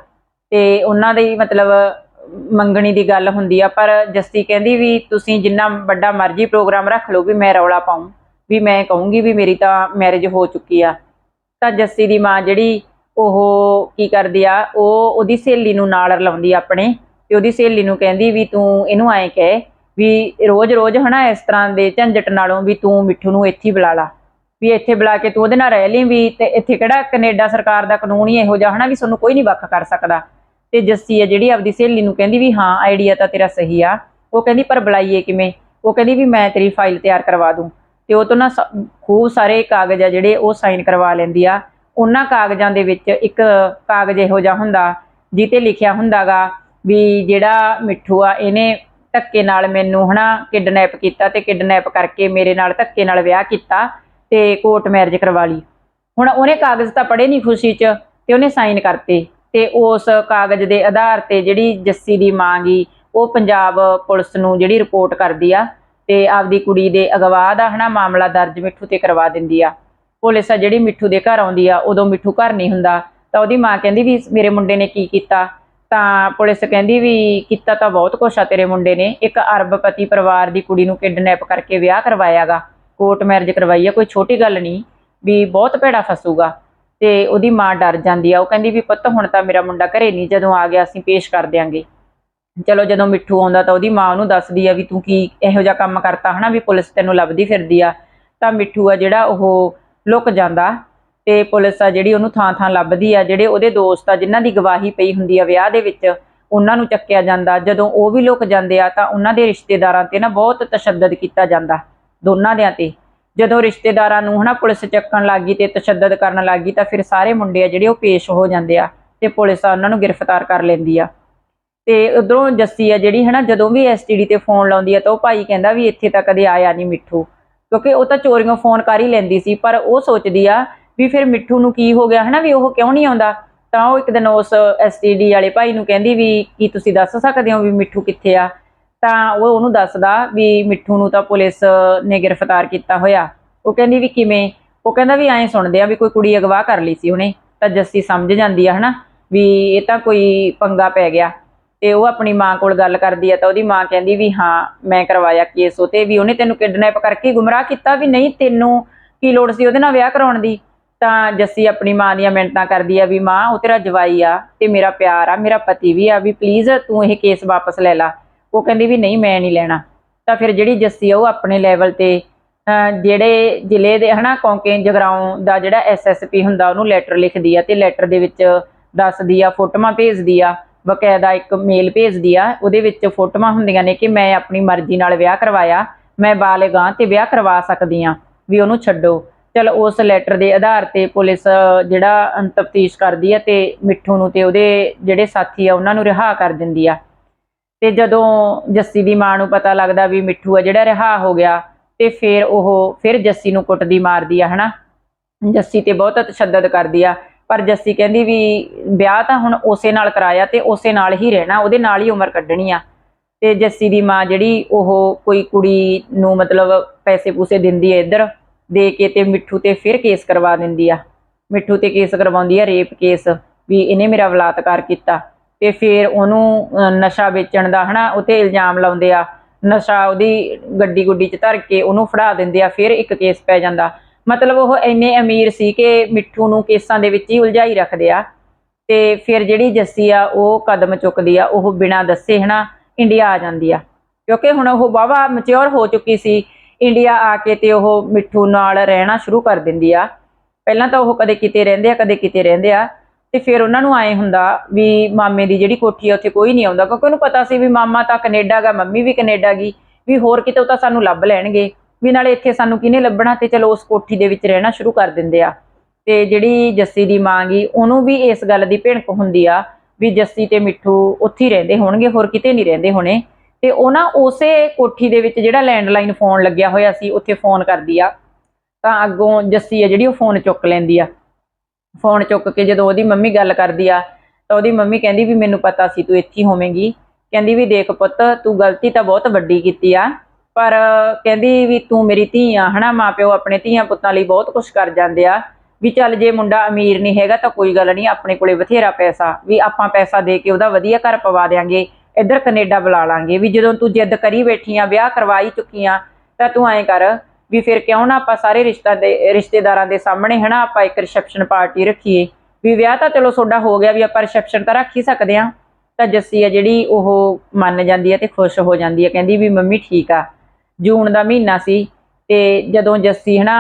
ਤੇ ਉਹਨਾਂ ਦੀ ਮਤਲਬ ਮੰਗਣੀ ਦੀ ਗੱਲ ਹੁੰਦੀ ਆ, ਪਰ ਜੱਸੀ ਕਹਿੰਦੀ ਵੀ ਤੁਸੀਂ ਜਿੰਨਾ ਵੱਡਾ ਮਰਜ਼ੀ ਪ੍ਰੋਗਰਾਮ ਰੱਖ ਲਓ ਵੀ ਮੈਂ ਰੌਲਾ ਪਾਉਂ ਵੀ ਮੈਂ ਕਹੂੰਗੀ ਵੀ ਮੇਰੀ ਤਾਂ ਮੈਰਿਜ ਹੋ ਚੁੱਕੀ ਆ। ਤਾਂ ਜੱਸੀ ਦੀ ਮਾਂ ਜਿਹੜੀ ਉਹ ਕੀ ਕਰਦੀ ਆ, ਉਹ ਉਹਦੀ ਸਹੇਲੀ ਨੂੰ ਨਾਲ ਰਲਾਉਂਦੀ ਆ ਆਪਣੇ, ਤੇ ਉਹਦੀ ਸਹੇਲੀ ਨੂੰ ਕਹਿੰਦੀ ਵੀ ਤੂੰ ਇਹਨੂੰ ਐਂ ਕਹੇ ਵੀ ਰੋਜ਼-ਰੋਜ਼ ਹਨਾ ਇਸ ਤਰ੍ਹਾਂ ਦੇ ਝੰਜਟ ਨਾਲੋਂ ਵੀ ਤੂੰ ਮਿੱਠੂ ਨੂੰ ਇੱਥੇ ਬੁਲਾ ਲਾ। ਵੀ ਇੱਥੇ ਬੁਲਾ ਕੇ ਤੂੰ ਉਹਦੇ ਨਾਲ ਰਹਿ ਲਈ ਵੀ ਤੇ ਇੱਥੇ ਕਿਹੜਾ ਕੈਨੇਡਾ ਸਰਕਾਰ ਦਾ ਕਾਨੂੰਨ ਹੀ ਇਹੋ ਜਿਹਾ ਹਨਾ ਵੀ ਤੁਹਾਨੂੰ ਕੋਈ ਨਹੀਂ ਵੱਖ ਕਰ ਸਕਦਾ। ਤੇ ਜੱਸੀ ਆ ਜਿਹੜੀ ਆਪਦੀ ਸਹੇਲੀ ਨੂੰ ਕਹਿੰਦੀ ਵੀ ਹਾਂ ਆਈਡੀਆ ਤਾਂ ਤੇਰਾ ਸਹੀ ਆ। ਉਹ ਕਹਿੰਦੀ ਪਰ ਬੁਲਾਈਏ ਕਿਵੇਂ? ਉਹ ਕਹਿੰਦੀ ਵੀ ਮੈਂ ਤੇਰੀ ਫਾਈਲ ਤਿਆਰ ਕਰਵਾ ਦੂੰ। ਤੇ ਉਹ ਤੋਂ ਨਾ ਖੂਬ ਸਾਰੇ ਕਾਗਜ਼ ਆ ਜਿਹੜੇ ਉਹ ਸਾਈਨ ਕਰਵਾ ਲੈਂਦੀ ਆ। ਉਹਨਾਂ ਕਾਗਜ਼ਾਂ ਦੇ ਵਿੱਚ ਇੱਕ ਕਾਗਜ਼ ਇਹੋ ਜਿਹਾ ਹੁੰਦਾ ਜਿੱਤੇ ਲਿਖਿਆ ਹੁੰਦਾਗਾ ਵੀ ਜਿਹੜਾ ਮਿੱਠੂ ਆ, ਇਹਨੇ ਧੱਕੇ ਨਾਲ ਮੈਨੂੰ ਹਨਾ ਕਿਡਨੈਪ ਕੀਤਾ ਤੇ ਕਿਡਨੈਪ ਕਰਕੇ ਮੇਰੇ ਨਾਲ ਧੱਕੇ ਨਾਲ ਵਿਆਹ ਕੀਤਾ ਤੇ ਕੋਰਟ ਮੈਰਿਜ ਕਰਵਾ ਲਈ। ਹੁਣ ਉਹਨੇ ਕਾਗਜ਼ ਤਾਂ ਪੜ੍ਹੇ ਨਹੀਂ ਖੁਸ਼ੀ 'ਚ ਤੇ ਉਹਨੇ ਸਾਈਨ ਕਰਤੇ ਤੇ ਉਸ ਕਾਗਜ਼ ਦੇ ਆਧਾਰ ਤੇ ਜਿਹੜੀ ਜੱਸੀ ਦੀ ਮਾਂ ਗੀ, ਉਹ ਪੰਜਾਬ ਪੁਲਿਸ ਨੂੰ ਜਿਹੜੀ ਰਿਪੋਰਟ ਕਰਦੀ ਆ ਤੇ ਆਪਦੀ ਕੁੜੀ ਦੇ ਅਗਵਾ ਦਾ ਹਨਾ ਮਾਮਲਾ ਦਰਜ ਮਿੱਠੂ ਤੇ ਕਰਵਾ ਦਿੰਦੀ ਆ। ਪੁਲਿਸ ਆ ਜਿਹੜੀ ਮਿੱਠੂ ਦੇ ਘਰ ਆਉਂਦੀ ਆ, ਉਦੋਂ ਮਿੱਠੂ ਘਰ ਨਹੀਂ ਹੁੰਦਾ। ਤਾਂ ਉਹਦੀ ਮਾਂ ਕਹਿੰਦੀ ਵੀ ਮੇਰੇ ਮੁੰਡੇ ਨੇ ਕੀ ਕੀਤਾ? ਤਾਂ ਪੁਲਿਸ ਕਹਿੰਦੀ ਵੀ ਕੀਤਾ ਤਾਂ ਬਹੁਤ ਕੁਛ ਆ ਤੇਰੇ ਮੁੰਡੇ ਨੇ। ਇੱਕ ਅਰਬਪਤੀ ਪਰਿਵਾਰ ਦੀ ਕੁੜੀ ਨੂੰ ਕਿਡਨੈਪ ਕਰਕੇ ਵਿਆਹ ਕਰਵਾਇਆਗਾ। ਕੋਰਟ ਮੈਰਿਜ ਕਰਵਾਈ ਆ, ਕੋਈ ਛੋਟੀ ਗੱਲ ਨਹੀਂ ਵੀ ਬਹੁਤ ਭੈੜਾ ਫਸੂਗਾ। ਤੇ ਉਹਦੀ ਮਾਂ ਡਰ ਜਾਂਦੀ ਆ। ਉਹ ਕਹਿੰਦੀ ਵੀ ਪੁੱਤ, ਹੁਣ ਤਾਂ ਮੇਰਾ ਮੁੰਡਾ ਘਰੇ ਨਹੀਂ, ਜਦੋਂ ਆ ਗਿਆ ਅਸੀਂ ਪੇਸ਼ ਕਰ ਦਿਆਂਗੇ। ਚਲੋ ਜਦੋਂ ਮਿੱਠੂ ਆਉਂਦਾ ਤਾਂ ਉਹਦੀ ਮਾਂ ਉਹਨੂੰ ਦੱਸਦੀ ਆ ਵੀ ਤੂੰ ਕੀ ਇਹੋ ਜਿਹਾ ਕੰਮ ਕਰਤਾ ਹਨਾ, ਵੀ ਪੁਲਿਸ ਤੈਨੂੰ ਲੱਭਦੀ ਫਿਰਦੀ ਆ। ਤਾਂ ਮਿੱਠੂ ਆ ਜਿਹੜਾ ਉਹ ਲੁਕ ਜਾਂਦਾ ਤੇ ਪੁਲਿਸ ਆ ਜਿਹੜੀ ਉਹਨੂੰ ਥਾਂ ਥਾਂ ਲੱਭਦੀ ਆ, ਜਿਹੜੇ ਉਹਦੇ ਦੋਸਤ ਆ, ਜਿਨ੍ਹਾਂ ਦੀ ਗਵਾਹੀ ਪਈ ਹੁੰਦੀ ਆ ਵਿਆਹ ਦੇ ਵਿੱਚ, ਉਹਨਾਂ ਨੂੰ ਚੱਕਿਆ ਜਾਂਦਾ। ਜਦੋਂ ਉਹ ਵੀ ਲੁਕ ਜਾਂਦੇ ਆ ਤਾਂ ਉਹਨਾਂ ਦੇ ਰਿਸ਼ਤੇਦਾਰਾਂ ਤੇ ਨਾ ਬਹੁਤ ਤਸ਼ੱਦਦ ਕੀਤਾ ਜਾਂਦਾ ਦੋਨਾਂ ਦਿਆਂ ਤੇ। ਜਦੋਂ ਰਿਸ਼ਤੇਦਾਰਾਂ ਨੂੰ ਹਨਾ ਪੁਲਿਸ ਚੱਕਣ ਲੱਗੀ ਤੇ ਤਸ਼ੱਦਦ ਕਰਨ ਲੱਗੀ ਤਾਂ ਫਿਰ ਸਾਰੇ ਮੁੰਡੇ ਆ ਜਿਹੜੇ ਉਹ ਪੇਸ਼ ਹੋ ਜਾਂਦੇ ਆ ਤੇ ਪੁਲਿਸ ਆ ਉਹਨਾਂ ਨੂੰ ਗ੍ਰਿਫਤਾਰ ਕਰ ਲੈਂਦੀ ਆ। ਤੇ ਉਧਰੋਂ ਜੱਸੀ ਆ ਜਿਹੜੀ ਹਨਾ ਜਦੋਂ ਵੀ ਐਸਟੀਡੀ ਤੇ ਫੋਨ ਲਾਉਂਦੀ ਆ ਤਾਂ ਉਹ ਭਾਈ ਕਹਿੰਦਾ ਵੀ ਇੱਥੇ ਤਾਂ ਕਦੇ ਆਇਆ ਨਹੀਂ ਮਿੱਠੂ। ਕਿਉਂਕਿ ਉਹ ਤਾਂ ਚੋਰੀਆਂ ਫੋਨ ਕਰ ਹੀ ਲੈਂਦੀ ਸੀ, ਪਰ ਉਹ ਸੋਚਦੀ ਆ ਵੀ ਫਿਰ ਮਿੱਠੂ ਨੂੰ ਕੀ ਹੋ ਗਿਆ, ਹਨਾ ਵੀ ਉਹ ਕਿਉਂ ਨਹੀਂ ਆਉਂਦਾ? ਤਾਂ ਉਹ ਇੱਕ ਦਿਨ ਉਸ ਐਸਟੀਡੀ ਵਾਲੇ ਭਾਈ ਨੂੰ ਕਹਿੰਦੀ ਵੀ ਕੀ ਤੁਸੀਂ ਦੱਸ ਸਕਦੇ ਹੋ ਵੀ ਮਿੱਠੂ ਕਿੱਥੇ ਆ? ਤਾਂ ਉਹ ਉਹਨੂੰ ਦੱਸਦਾ ਵੀ ਮਿੱਠੂ ਨੂੰ ਤਾਂ ਪੁਲਿਸ ਨੇ ਗ੍ਰਿਫਤਾਰ ਕੀਤਾ ਹੋਇਆ। ਉਹ ਕਹਿੰਦੀ ਵੀ ਕਿਵੇਂ? ਉਹ ਕਹਿੰਦਾ ਵੀ ਐਂ ਸੁਣਦੇ ਆ ਵੀ ਕੋਈ ਕੁੜੀ ਅਗਵਾ ਕਰ ਲਈ ਸੀ ਉਹਨੇ, ਤਾਂ ਜੱਸੀ ਸਮਝ ਜਾਂਦੀ ਆ, ਹਨਾ? ਵੀ ਇਹ ਤਾਂ ਕੋਈ ਪੰਗਾ ਪੈ ਗਿਆ। ਤੇ ਉਹ ਆਪਣੀ ਮਾਂ ਕੋਲ ਗੱਲ ਕਰਦੀ ਆ ਤਾਂ ਉਹਦੀ ਮਾਂ ਕਹਿੰਦੀ ਵੀ ਹਾਂ, ਮੈਂ ਕਰਵਾਇਆ ਕੇਸ ਉਹ ਤੇ ਵੀ ਉਹਨੇ ਤੈਨੂੰ ਕਿਡਨੈਪ ਕਰਕੇ ਗੁੰਮਰਾਹ ਕੀਤਾ ਵੀ ਨਹੀਂ, ਤੈਨੂੰ ਕੀ ਲੋੜ ਸੀ ਉਹਦੇ ਨਾਲ ਵਿਆਹ ਕਰਾਉਣ ਦੀ? ਤਾਂ ਜੱਸੀ ਆਪਣੀ ਮਾਂ ਦੀਆਂ ਮਿੰਟਾਂ ਕਰਦੀ ਆ ਵੀ ਮਾਂ, ਉਹ ਤੇਰਾ ਜਵਾਈ ਆ ਤੇ ਮੇਰਾ ਪਿਆਰ ਆ, ਮੇਰਾ ਪਤੀ ਵੀ ਆ ਵੀ ਪਲੀਜ਼ ਤੂੰ ਇਹ ਕੇਸ ਵਾਪਸ ਲੈ ਲੈ। ਉਹ ਕਹਿੰਦੀ ਵੀ ਨਹੀਂ, ਮੈਂ ਨਹੀਂ ਲੈਣਾ। ਤਾਂ ਫਿਰ ਜਿਹੜੀ ਜੱਸੀ ਆ ਉਹ ਆਪਣੇ ਲੈਵਲ ਤੇ, ਅਹ ਜਿਹੜੇ ਜ਼ਿਲ੍ਹੇ ਦੇ ਹਨਾ, ਕੌਂਕੇ ਜਗਰਾਉਂ ਦਾ ਜਿਹੜਾ ਐਸਐਸਪੀ ਹੁੰਦਾ ਉਹਨੂੰ ਲੈਟਰ ਲਿਖਦੀ ਆ ਤੇ ਲੈਟਰ ਦੇ ਵਿੱਚ ਦੱਸਦੀ ਆ, ਫੋਟੋਆਂ ਭੇਜਦੀ ਆ। ਬਕਾਇਦਾ ਇੱਕ ਮੇਲ ਭੇਜਦੀ ਆ, ਉਹਦੇ ਵਿੱਚ ਫੋਟੋਆਂ ਹੁੰਦੀਆਂ ਨੇ ਕਿ ਮੈਂ ਆਪਣੀ ਮਰਜ਼ੀ ਨਾਲ ਵਿਆਹ ਕਰਵਾਇਆ, ਮੈਂ ਬਾਲਗਾਂ ਤੇ ਵਿਆਹ ਕਰਵਾ ਸਕਦੀ ਆ, ਵੀ ਉਹਨੂੰ ਛੱਡੋ। ਚਲ ਉਸ ਲੈਟਰ ਦੇ ਆਧਾਰ ਤੇ ਪੁਲਿਸ ਜਿਹੜਾ ਤਫਤੀਸ਼ ਕਰਦੀ ਆ ਤੇ ਮਿੱਠੂ ਨੂੰ ਤੇ ਉਹਦੇ ਜਿਹੜੇ ਸਾਥੀ ਆ, ਉਹਨਾਂ ਨੂੰ ਰਿਹਾ ਕਰ ਦਿੰਦੀ ਆ। ਤੇ ਜਦੋਂ ਜੱਸੀ ਦੀ ਮਾਂ ਨੂੰ ਪਤਾ ਲੱਗਦਾ ਵੀ ਮਿੱਠੂ ਆ ਜਿਹੜਾ ਰਿਹਾ ਹੋ ਗਿਆ, ਤੇ ਫਿਰ ਉਹ, ਫਿਰ ਜੱਸੀ ਨੂੰ ਕੁੱਟਦੀ ਮਾਰਦੀ ਆ, ਹਨਾ? ਜੱਸੀ ਤੇ ਬਹੁਤ ਤਸ਼ੱਦਦ ਕਰਦੀ ਆ। ਪਰ ਜੱਸੀ ਕਹਿੰਦੀ ਵੀ ਵਿਆਹ ਤਾਂ ਹੁਣ ਉਸੇ ਨਾਲ ਕਰਾਇਆ ਤੇ ਉਸੇ ਨਾਲ ਹੀ ਰਹਿਣਾ, ਉਹਦੇ ਨਾਲ ਹੀ ਉਮਰ ਕੱਢਣੀ ਆ। ਤੇ ਜੱਸੀ ਦੀ ਮਾਂ ਜਿਹੜੀ, ਉਹ ਕੋਈ ਕੁੜੀ ਨੂੰ ਮਤਲਬ ਪੈਸੇ ਪੂਸੇ ਦਿੰਦੀ ਹੈ ਇੱਧਰ, ਦੇ ਕੇ ਤੇ ਮਿੱਠੂ ਤੇ ਫਿਰ ਕੇਸ ਕਰਵਾ ਦਿੰਦੀ ਆ। ਮਿੱਠੂ ਤੇ ਕੇਸ ਕਰਵਾਉਂਦੀ ਆ ਰੇਪ ਕੇਸ, ਵੀ ਇਹਨੇ ਮੇਰਾ ਬਲਾਤਕਾਰ ਕੀਤਾ। ਤੇ ਫਿਰ ਉਹਨੂੰ ਨਸ਼ਾ ਵੇਚਣ ਦਾ ਹਨਾ ਉਤੇ ਇਲਜ਼ਾਮ ਲਾਉਂਦੇ ਆ। ਨਸ਼ਾ ਉਹਦੀ ਗੱਡੀ ਗੁੱਡੀ ਚ ਧਰ ਕੇ ਉਹਨੂੰ ਫੜਾ ਦਿੰਦੇ ਆ, ਫਿਰ ਇੱਕ ਕੇਸ ਪੈ ਜਾਂਦਾ। ਮਤਲਬ ਉਹ ਇੰਨੇ ਅਮੀਰ ਸੀ ਕਿ ਮਿੱਠੂ ਨੂੰ ਕੇਸਾਂ ਦੇ ਵਿੱਚ ਹੀ ਉਲਝਾਈ ਰੱਖਦੇ ਆ। ਤੇ ਫਿਰ ਜਿਹੜੀ ਜੱਸੀ ਆ, ਉਹ ਕਦਮ ਚੁੱਕਦੀ ਆ, ਉਹ ਬਿਨਾਂ ਦੱਸੇ ਹਨਾ ਇੰਡੀਆ ਆ ਜਾਂਦੀ ਆ। ਕਿਉਂਕਿ ਹੁਣ ਉਹ ਵਾਹਵਾ ਮੈਚੁਰ ਹੋ ਚੁੱਕੀ ਸੀ, ਇੰਡੀਆ ਆ ਕੇ ਤੇ ਉਹ ਮਿੱਠੂ ਨਾਲ ਰਹਿਣਾ ਸ਼ੁਰੂ ਕਰ ਦਿੰਦੀ ਆ। ਪਹਿਲਾਂ ਤਾਂ ਉਹ ਕਦੇ ਕਿਤੇ ਰਹਿੰਦੇ ਆ, ਕਦੇ ਕਿਤੇ ਰਹਿੰਦੇ ਆ। ਤੇ ਫਿਰ ਉਹਨਾਂ ਨੂੰ ਆਏ ਹੁੰਦਾ ਵੀ ਮਾਮੇ ਦੀ ਜਿਹੜੀ ਕੋਠੀ ਆ, ਉੱਥੇ ਕੋਈ ਨਹੀਂ ਆਉਂਦਾ। ਕਿਉਂਕਿ ਉਹਨੂੰ ਪਤਾ ਸੀ ਵੀ ਮਾਮਾ ਤਾਂ ਕੈਨੇਡਾ ਗਾ, ਮੰਮੀ ਵੀ ਕੈਨੇਡਾ ਗਈ ਵੀ ਹੋਰ ਕਿਤੇ ਉਹ ਤਾਂ ਸਾਨੂੰ ਲੱਭ ਲੈਣਗੇ। ਵੀ ਨਾਲੇ ਇੱਥੇ ਸਾਨੂੰ ਕਿਹਨੇ ਲੱਭਣਾ ਤੇ ਚਲੋ ਉਸ ਕੋਠੀ ਦੇ ਵਿੱਚ ਰਹਿਣਾ ਸ਼ੁਰੂ ਕਰ ਦਿੰਦੇ ਆ। ਤੇ ਜਿਹੜੀ ਜੱਸੀ ਦੀ ਮਾਂ ਗਈ ਉਹਨੂੰ ਵੀ ਇਸ ਗੱਲ ਦੀ ਭਿਣਕ ਹੁੰਦੀ ਆ ਵੀ ਜੱਸੀ ਤੇ ਮਿੱਠੂ ਉੱਥੇ ਹੀ ਰਹਿੰਦੇ ਹੋਣਗੇ, ਹੋਰ ਕਿਤੇ ਨਹੀਂ ਰਹਿੰਦੇ ਹੋਣੇ। ਤੇ ਉਹ ਨਾ ਉਸੇ ਕੋਠੀ ਦੇ ਵਿੱਚ ਜਿਹੜਾ ਲੈਂਡਲਾਈਨ ਫੋਨ ਲੱਗਿਆ ਹੋਇਆ ਸੀ, ਉੱਥੇ ਫੋਨ ਕਰਦੀ ਆ। ਤਾਂ ਅੱਗੋਂ ਜੱਸੀ ਆ ਜਿਹੜੀ ਉਹ ਫੋਨ ਚੁੱਕ ਲੈਂਦੀ ਆ। ਫੋਨ ਚੁੱਕ ਕੇ ਜਦੋਂ ਉਹਦੀ ਮੰਮੀ ਗੱਲ ਕਰਦੀ ਆ, ਤਾਂ ਉਹਦੀ ਮੰਮੀ ਕਹਿੰਦੀ ਵੀ ਮੈਨੂੰ ਪਤਾ ਸੀ ਤੂੰ ਇੱਥੇ ਹੀ ਹੋਵੇਂਗੀ। ਕਹਿੰਦੀ ਵੀ ਦੇਖ ਪੁੱਤ, ਤੂੰ ਗਲਤੀ ਤਾਂ ਬਹੁਤ ਵੱਡੀ ਕੀਤੀ ਆ। ਪਰ ਕਹਿੰਦੀ ਵੀ ਤੂੰ ਮੇਰੀ ਧੀ ਆ, ਹਨਾ? ਮਾਪਿਓ ਆਪਣੇ ਧੀਆਂ ਪੁੱਤਾਂ ਲਈ ਬਹੁਤ ਕੁਝ ਕਰ ਜਾਂਦੇ ਆ। ਵੀ ਚੱਲ ਜੇ ਮੁੰਡਾ ਅਮੀਰ ਨਹੀਂ ਹੈਗਾ ਤਾਂ ਕੋਈ ਗੱਲ ਨਹੀਂ, ਆਪਣੇ ਕੋਲੇ ਬਥੇਰਾ ਪੈਸਾ। ਵੀ ਆਪਾਂ ਪੈਸਾ ਦੇ ਕੇ ਉਹਦਾ ਵਧੀਆ ਘਰ ਪਵਾ ਦੇਾਂਗੇ ਇੱਧਰ ਕੈਨੇਡਾ ਬੁਲਾ ਲਾਂਗੇ। ਵੀ ਜਦੋਂ ਤੂੰ ਜਿੱਦ ਕਰੀ ਬੈਠੀ ਆ, ਵਿਆਹ ਕਰਵਾਈ ਚੁੱਕੀ ਆ, ਤਾਂ ਤੂੰ ਐਂ ਕਰ ਵੀ ਫਿਰ ਕਿਉਂ ਨਾ ਆਪਾਂ ਸਾਰੇ ਰਿਸ਼ਤਾ ਦੇ, ਰਿਸ਼ਤੇਦਾਰਾਂ ਦੇ ਸਾਹਮਣੇ, ਹਨਾ, ਆਪਾਂ ਇੱਕ ਰਿਸੈਪਸ਼ਨ ਪਾਰਟੀ ਰੱਖੀਏ। ਵੀ ਵਿਆਹ ਤਾਂ ਚਲੋ ਤੁਹਾਡਾ ਹੋ ਗਿਆ ਵੀ ਆਪਾਂ ਰਿਸੈਪਸ਼ਨ ਤਾਂ ਰੱਖ ਹੀ ਸਕਦੇ ਆ। ਤਾਂ ਜੱਸੀ ਆ ਜਿਹੜੀ ਉਹ ਮੰਨ ਜਾਂਦੀ ਹੈ ਤੇ ਖੁਸ਼ ਹੋ ਜਾਂਦੀ ਹੈ ਕਹਿੰਦੀ ਵੀ ਮੰਮੀ ਠੀਕ ਆ। ਜੂਨ ਦਾ ਮਹੀਨਾ ਸੀ ਤੇ ਜਦੋਂ ਜੱਸੀ ਹਨਾ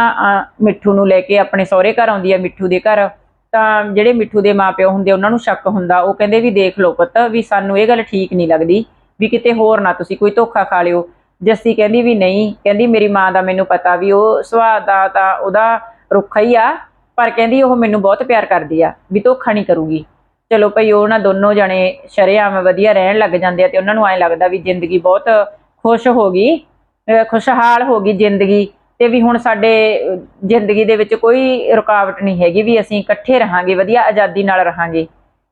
ਮਿੱਠੂ ਨੂੰ ਲੈ ਕੇ ਆਪਣੇ ਸਹੁਰੇ ਘਰ ਆਉਂਦੀ ਆ ਮਿੱਠੂ ਦੇ ਘਰ, ਤਾਂ ਜਿਹੜੇ ਮਿੱਠੂ ਦੇ ਮਾਪਿਓ ਹੁੰਦੇ ਉਹਨਾਂ ਨੂੰ ਸ਼ੱਕ ਹੁੰਦਾ, ਉਹ ਕਹਿੰਦੇ ਵੀ ਦੇਖ ਲਓ ਪੁੱਤ ਵੀ ਸਾਨੂੰ ਇਹ ਗੱਲ ਠੀਕ ਨਹੀਂ ਲੱਗਦੀ ਵੀ ਕਿਤੇ ਹੋਰ ਨਾ ਤੁਸੀਂ ਕੋਈ ਧੋਖਾ ਖਾ ਲਿਓ। ਜੱਸੀ ਕਹਿੰਦੀ ਵੀ ਨਹੀਂ, ਕਹਿੰਦੀ ਮੇਰੀ ਮਾਂ ਦਾ ਮੈਨੂੰ ਪਤਾ ਵੀ ਉਹ ਸੁਭਾਅ ਦਾ ਤਾਂ ਉਹਦਾ ਰੁੱਖਾ ਹੀ ਆ, ਪਰ ਕਹਿੰਦੀ ਉਹ ਮੈਨੂੰ ਬਹੁਤ ਪਿਆਰ ਕਰਦੀ ਆ ਵੀ ਧੋਖਾ ਨਹੀਂ ਕਰੂਗੀ। ਚਲੋ ਭਈ ਉਹ ਨਾ ਦੋਨੋਂ ਜਣੇ ਸ਼ਰੇਆਮ ਵਧੀਆ ਰਹਿਣ ਲੱਗ ਜਾਂਦੇ ਆ ਤੇ ਉਹਨਾਂ ਨੂੰ ਐਂ ਲੱਗਦਾ ਵੀ ਜ਼ਿੰਦਗੀ ਬਹੁਤ ਖੁਸ਼ ਹੋ ਗਈ। ਖੁਸ਼ਹਾਲ ਹੋ ਗਈ ਜ਼ਿੰਦਗੀ ਤੇ ਵੀ ਹੁਣ ਸਾਡੇ ਜ਼ਿੰਦਗੀ ਦੇ ਵਿੱਚ ਕੋਈ ਰੁਕਾਵਟ ਨਹੀਂ ਹੈਗੀ ਵੀ ਅਸੀਂ ਇਕੱਠੇ ਰਹਾਂਗੇ, ਵਧੀਆ ਆਜ਼ਾਦੀ ਨਾਲ ਰਹਾਂਗੇ।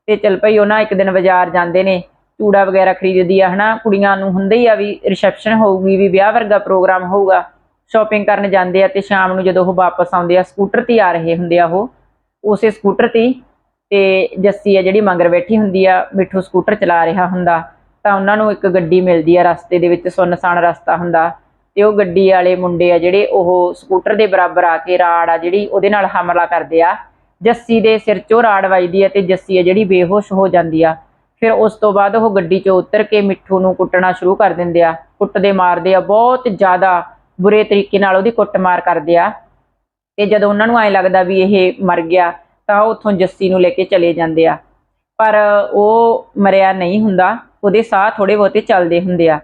ਤੇ ਚਲ ਭਈ ਉਹਨਾਂ ਇੱਕ ਦਿਨ ਬਾਜ਼ਾਰ ਜਾਂਦੇ ਨੇ, ਚੂੜਾ ਵਗੈਰਾ ਖਰੀਦਦੀ ਆ, ਹਨਾ? ਕੁੜੀਆਂ ਨੂੰ ਹੁੰਦਾ ਹੀ ਆ ਵੀ ਰਿਸੈਪਸ਼ਨ ਹੋਊਗੀ, ਵੀ ਵਿਆਹ ਵਰਗਾ ਪ੍ਰੋਗਰਾਮ ਹੋਊਗਾ। ਸ਼ਾਪਿੰਗ ਕਰਨ ਜਾਂਦੇ ਆ ਤੇ ਸ਼ਾਮ ਨੂੰ ਜਦੋਂ ਉਹ ਵਾਪਸ ਆਉਂਦੇ ਆ ਸਕੂਟਰ ਤੇ ਆ ਰਹੇ ਹੁੰਦੇ ਆ ਉਹ, ਉਸੇ ਸਕੂਟਰ ਤੇ ਤੇ ਜੱਸੀ ਆ ਜਿਹੜੀ ਮੰਗਰ ਬੈਠੀ ਹੁੰਦੀ ਆ, ਮਿੱਠੂ ਸਕੂਟਰ ਚਲਾ ਰਿਹਾ ਹੁੰਦਾ, ਤਾਂ ਉਹਨਾਂ ਨੂੰ ਇੱਕ ਗੱਡੀ ਮਿਲਦੀ ਆ, ਰਸਤੇ ਦੇ ਵਿੱਚ ਸੁੰਨਸਾਨ ਰਸਤਾ ਹੁੰਦਾ। ਤੇ ਉਹ ਗੱਡੀ ਵਾਲੇ ਮੁੰਡੇ ਆ ਜਿਹੜੇ ਉਹ ਸਕੂਟਰ ਦੇ ਬਰਾਬਰ ਆ ਕੇ ਰਾੜ ਆ ਜਿਹੜੀ ਉਹਦੇ ਨਾਲ ਹਮਲਾ ਕਰਦੇ ਆ। ਜੱਸੀ ਦੇ ਸਿਰ 'ਚੋਂ ਰਾੜ ਵੱਜਦੀ ਆ ਤੇ ਜੱਸੀ ਆ ਜਿਹੜੀ ਬੇਹੋਸ਼ ਹੋ ਜਾਂਦੀ ਆ। ਫਿਰ ਉਸ ਤੋਂ ਬਾਅਦ ਉਹ ਗੱਡੀ 'ਚੋਂ ਉਤਰ ਕੇ ਮਿੱਠੂ ਨੂੰ ਕੁੱਟਣਾ ਸ਼ੁਰੂ ਕਰ ਦਿੰਦੇ ਆ। ਕੁੱਟਦੇ ਮਾਰਦੇ ਆ, ਬਹੁਤ ਜ਼ਿਆਦਾ ਬੁਰੇ ਤਰੀਕੇ ਨਾਲ ਉਹਦੀ ਕੁੱਟਮਾਰ ਕਰਦੇ ਆ। ਤੇ ਜਦੋਂ ਉਹਨਾਂ ਨੂੰ ਐ ਲੱਗਦਾ ਵੀ ਇਹ ਮਰ ਗਿਆ, ਤਾਂ ਉਹ ਉੱਥੋਂ ਜੱਸੀ ਨੂੰ ਲੈ ਕੇ ਚਲੇ ਜਾਂਦੇ ਆ। ਪਰ ਉਹ ਮਰਿਆ ਨਹੀਂ ਹੁੰਦਾ, ਉਹਦੇ ਸਾਹ ਥੋੜੇ ਬਹੁਤੇ ਚੱਲਦੇ ਹੁੰਦੇ ਆ।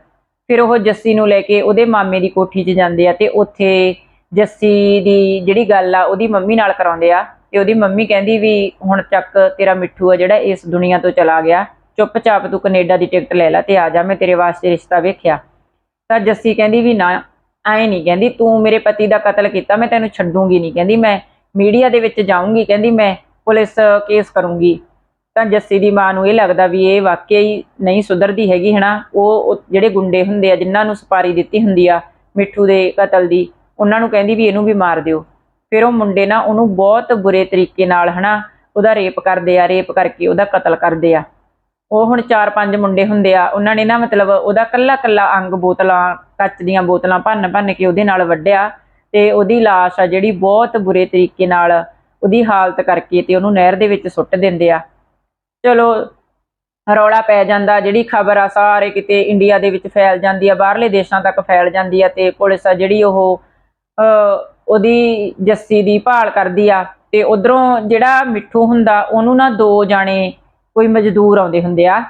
ਫਿਰ ਉਹ ਜੱਸੀ ਨੂੰ ਲੈ ਕੇ ਉਹਦੇ ਮਾਮੇ ਦੀ ਕੋਠੀ 'ਚ ਜਾਂਦੇ ਆ ਤੇ ਉੱਥੇ ਜੱਸੀ ਦੀ ਜਿਹੜੀ ਗੱਲ ਆ, ਉਹਦੀ ਮੰਮੀ ਨਾਲ ਕਰਾਉਂਦੇ ਆ ਤੇ ਉਹਦੀ ਮੰਮੀ ਕਹਿੰਦੀ ਵੀ ਹੁਣ ਚੱਕ ਤੇਰਾ ਮਿੱਠੂ ਆ ਜਿਹੜਾ ਇਸ ਦੁਨੀਆ ਤੋਂ ਚਲਾ ਗਿਆ, ਚੁੱਪਚਾਪ ਤੂੰ ਕੈਨੇਡਾ ਦੀ ਟਿਕਟ ਲੈ ਲੈ ਤੇ ਆ ਜਾ, ਮੈਂ ਤੇਰੇ ਵਾਸਤੇ ਰਿਸ਼ਤਾ ਵੇਖਿਆ। ਤਾਂ ਜੱਸੀ ਕਹਿੰਦੀ ਵੀ ਨਾ, ਐ ਨਹੀਂ ਕਹਿੰਦੀ, ਤੂੰ ਮੇਰੇ ਪਤੀ ਦਾ ਕਤਲ ਕੀਤਾ, ਮੈਂ ਤੈਨੂੰ ਛੱਡੂੰਗੀ ਨਹੀਂ। ਕਹਿੰਦੀ ਮੈਂ ਮੀਡੀਆ ਦੇ ਵਿੱਚ ਜਾਊਂਗੀ, ਕਹਿੰਦੀ ਮੈਂ ਪੁਲਿਸ ਕੇਸ ਕਰੂੰਗੀ। ਤਾਂ ਜੱਸੀ ਦੀ ਮਾਂ ਨੂੰ ਇਹ ਲੱਗਦਾ ਵੀ ਇਹ ਵਾਕਿਆ ਹੀ ਨਹੀਂ ਸੁਧਰਦੀ ਹੈਗੀ, ਹਨਾ? ਉਹ ਜਿਹੜੇ ਗੁੰਡੇ ਹੁੰਦੇ ਆ, ਜਿਨ੍ਹਾਂ ਨੂੰ ਸਪਾਰੀ ਦਿੱਤੀ ਹੁੰਦੀ ਆ, ਮਿੱਠੂ ਦੇ ਕਤਲ ਦੀ, ਉਹਨਾਂ ਨੂੰ ਕਹਿੰਦੀ ਵੀ ਇਹਨੂੰ ਵੀ ਮਾਰ ਦਿਓ। ਫਿਰ ਉਹ ਮੁੰਡੇ ਨਾ ਉਹਨੂੰ ਬਹੁਤ ਬੁਰੇ ਤਰੀਕੇ ਨਾਲ, ਹਨਾ, ਉਹਦਾ ਰੇਪ ਕਰਦੇ ਆ, ਰੇਪ ਕਰਕੇ ਉਹਦਾ ਕਤਲ ਕਰਦੇ ਆ। ਉਹ ਹੁਣ ਚਾਰ ਪੰਜ ਮੁੰਡੇ ਹੁੰਦੇ ਆ, ਉਹਨਾਂ ਨੇ ਨਾ ਮਤਲਬ ਉਹਦਾ ਕੱਲਾ ਕੱਲਾ ਅੰਗ ਬੋਤਲਾਂ, ਕੱਚ ਦੀਆਂ ਬੋਤਲਾਂ ਭੰਨ ਭੰਨ ਕੇ ਉਹਦੇ ਨਾਲ ਵੱਢਿਆ ਤੇ ਉਹਦੀ ਲਾਸ਼ ਆ ਜਿਹੜੀ ਬਹੁਤ ਬੁਰੇ ਤਰੀਕੇ ਨਾਲ ਉਹਦੀ ਹਾਲਤ ਕਰਕੇ ਤੇ ਉਹਨੂੰ ਨਹਿਰ ਦੇ ਵਿੱਚ ਸੁੱਟ ਦਿੰਦੇ ਆ। ਚਲੋ, ਰੌਲਾ ਪੈ ਜਾਂਦਾ, ਜਿਹੜੀ ਖਬਰ ਆ ਸਾਰੇ ਕਿਤੇ ਇੰਡੀਆ ਦੇ ਵਿੱਚ ਫੈਲ ਜਾਂਦੀ ਆ, ਬਾਹਰਲੇ ਦੇਸ਼ਾਂ ਤੱਕ ਫੈਲ ਜਾਂਦੀ ਆ ਤੇ ਪੁਲਿਸ ਆ ਜਿਹੜੀ ਉਹ ਉਹਦੀ ਜੱਸੀ ਦੀ ਭਾਲ ਕਰਦੀ ਆ ਤੇ ਉਧਰੋਂ ਜਿਹੜਾ ਮਿੱਠੂ ਹੁੰਦਾ, ਉਹਨੂੰ ਨਾ ਦੋ ਜਾਣੇ ਕੋਈ ਮਜ਼ਦੂਰ ਆਉਂਦੇ ਹੁੰਦੇ ਆ।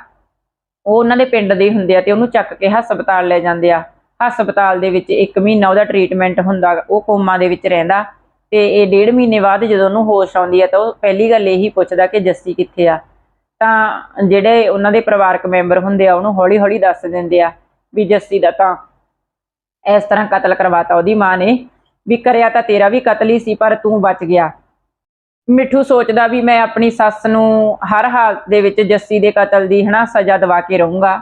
ਉਹ ਉਹਨਾਂ ਦੇ ਪਿੰਡ ਦੇ ਹੁੰਦੇ ਆ ਤੇ ਉਹਨੂੰ ਚੱਕ ਕੇ ਹਸਪਤਾਲ ਲੈ ਜਾਂਦੇ ਆ। ਹਸਪਤਾਲ ਦੇ ਵਿੱਚ 1 ਮਹੀਨਾ ਉਹਦਾ ਟ੍ਰੀਟਮੈਂਟ ਹੁੰਦਾ, ਉਹ ਕੋਮਾ ਦੇ ਵਿੱਚ ਰਹਿੰਦਾ ਤੇ ਇਹ ਡੇਢ ਮਹੀਨੇ ਬਾਅਦ ਜਦੋਂ ਉਹਨੂੰ ਹੋਸ਼ ਆਉਂਦੀ ਆ ਤਾਂ ਉਹ ਪਹਿਲੀ ਗੱਲ ਇਹੀ ਪੁੱਛਦਾ ਕਿ ਜੱਸੀ ਕਿੱਥੇ ਆ? ਤਾਂ ਜਿਹੜੇ ਉਹਨਾਂ ਦੇ ਪਰਿਵਾਰਕ ਮੈਂਬਰ ਹੁੰਦੇ ਆ, ਉਹਨੂੰ ਹੌਲੀ ਹੌਲੀ ਦੱਸ ਦਿੰਦੇ ਆ ਵੀ ਜੱਸੀ ਦਾ ਤਾਂ ਇਸ ਤਰ੍ਹਾਂ ਕਤਲ ਕਰਵਾਤਾ, ਉਹਦੀ ਮਾਂ ਨੇ ਵੀ ਕਰਿਆ ਤਾਂ ਤੇਰਾ ਵੀ ਕਤਲ ਹੀ ਸੀ, ਪਰ ਤੂੰ ਬਚ ਗਿਆ। ਮਿੱਠੂ ਸੋਚਦਾ ਵੀ ਮੈਂ ਆਪਣੀ ਸੱਸ ਨੂੰ ਹਰ ਹਾਲਤ ਦੇ ਵਿੱਚ ਜੱਸੀ ਦੇ ਕਤਲ ਦੀ, ਹਨਾ, ਸਜ਼ਾ ਦਵਾ ਕੇ ਰਹੂੰਗਾ।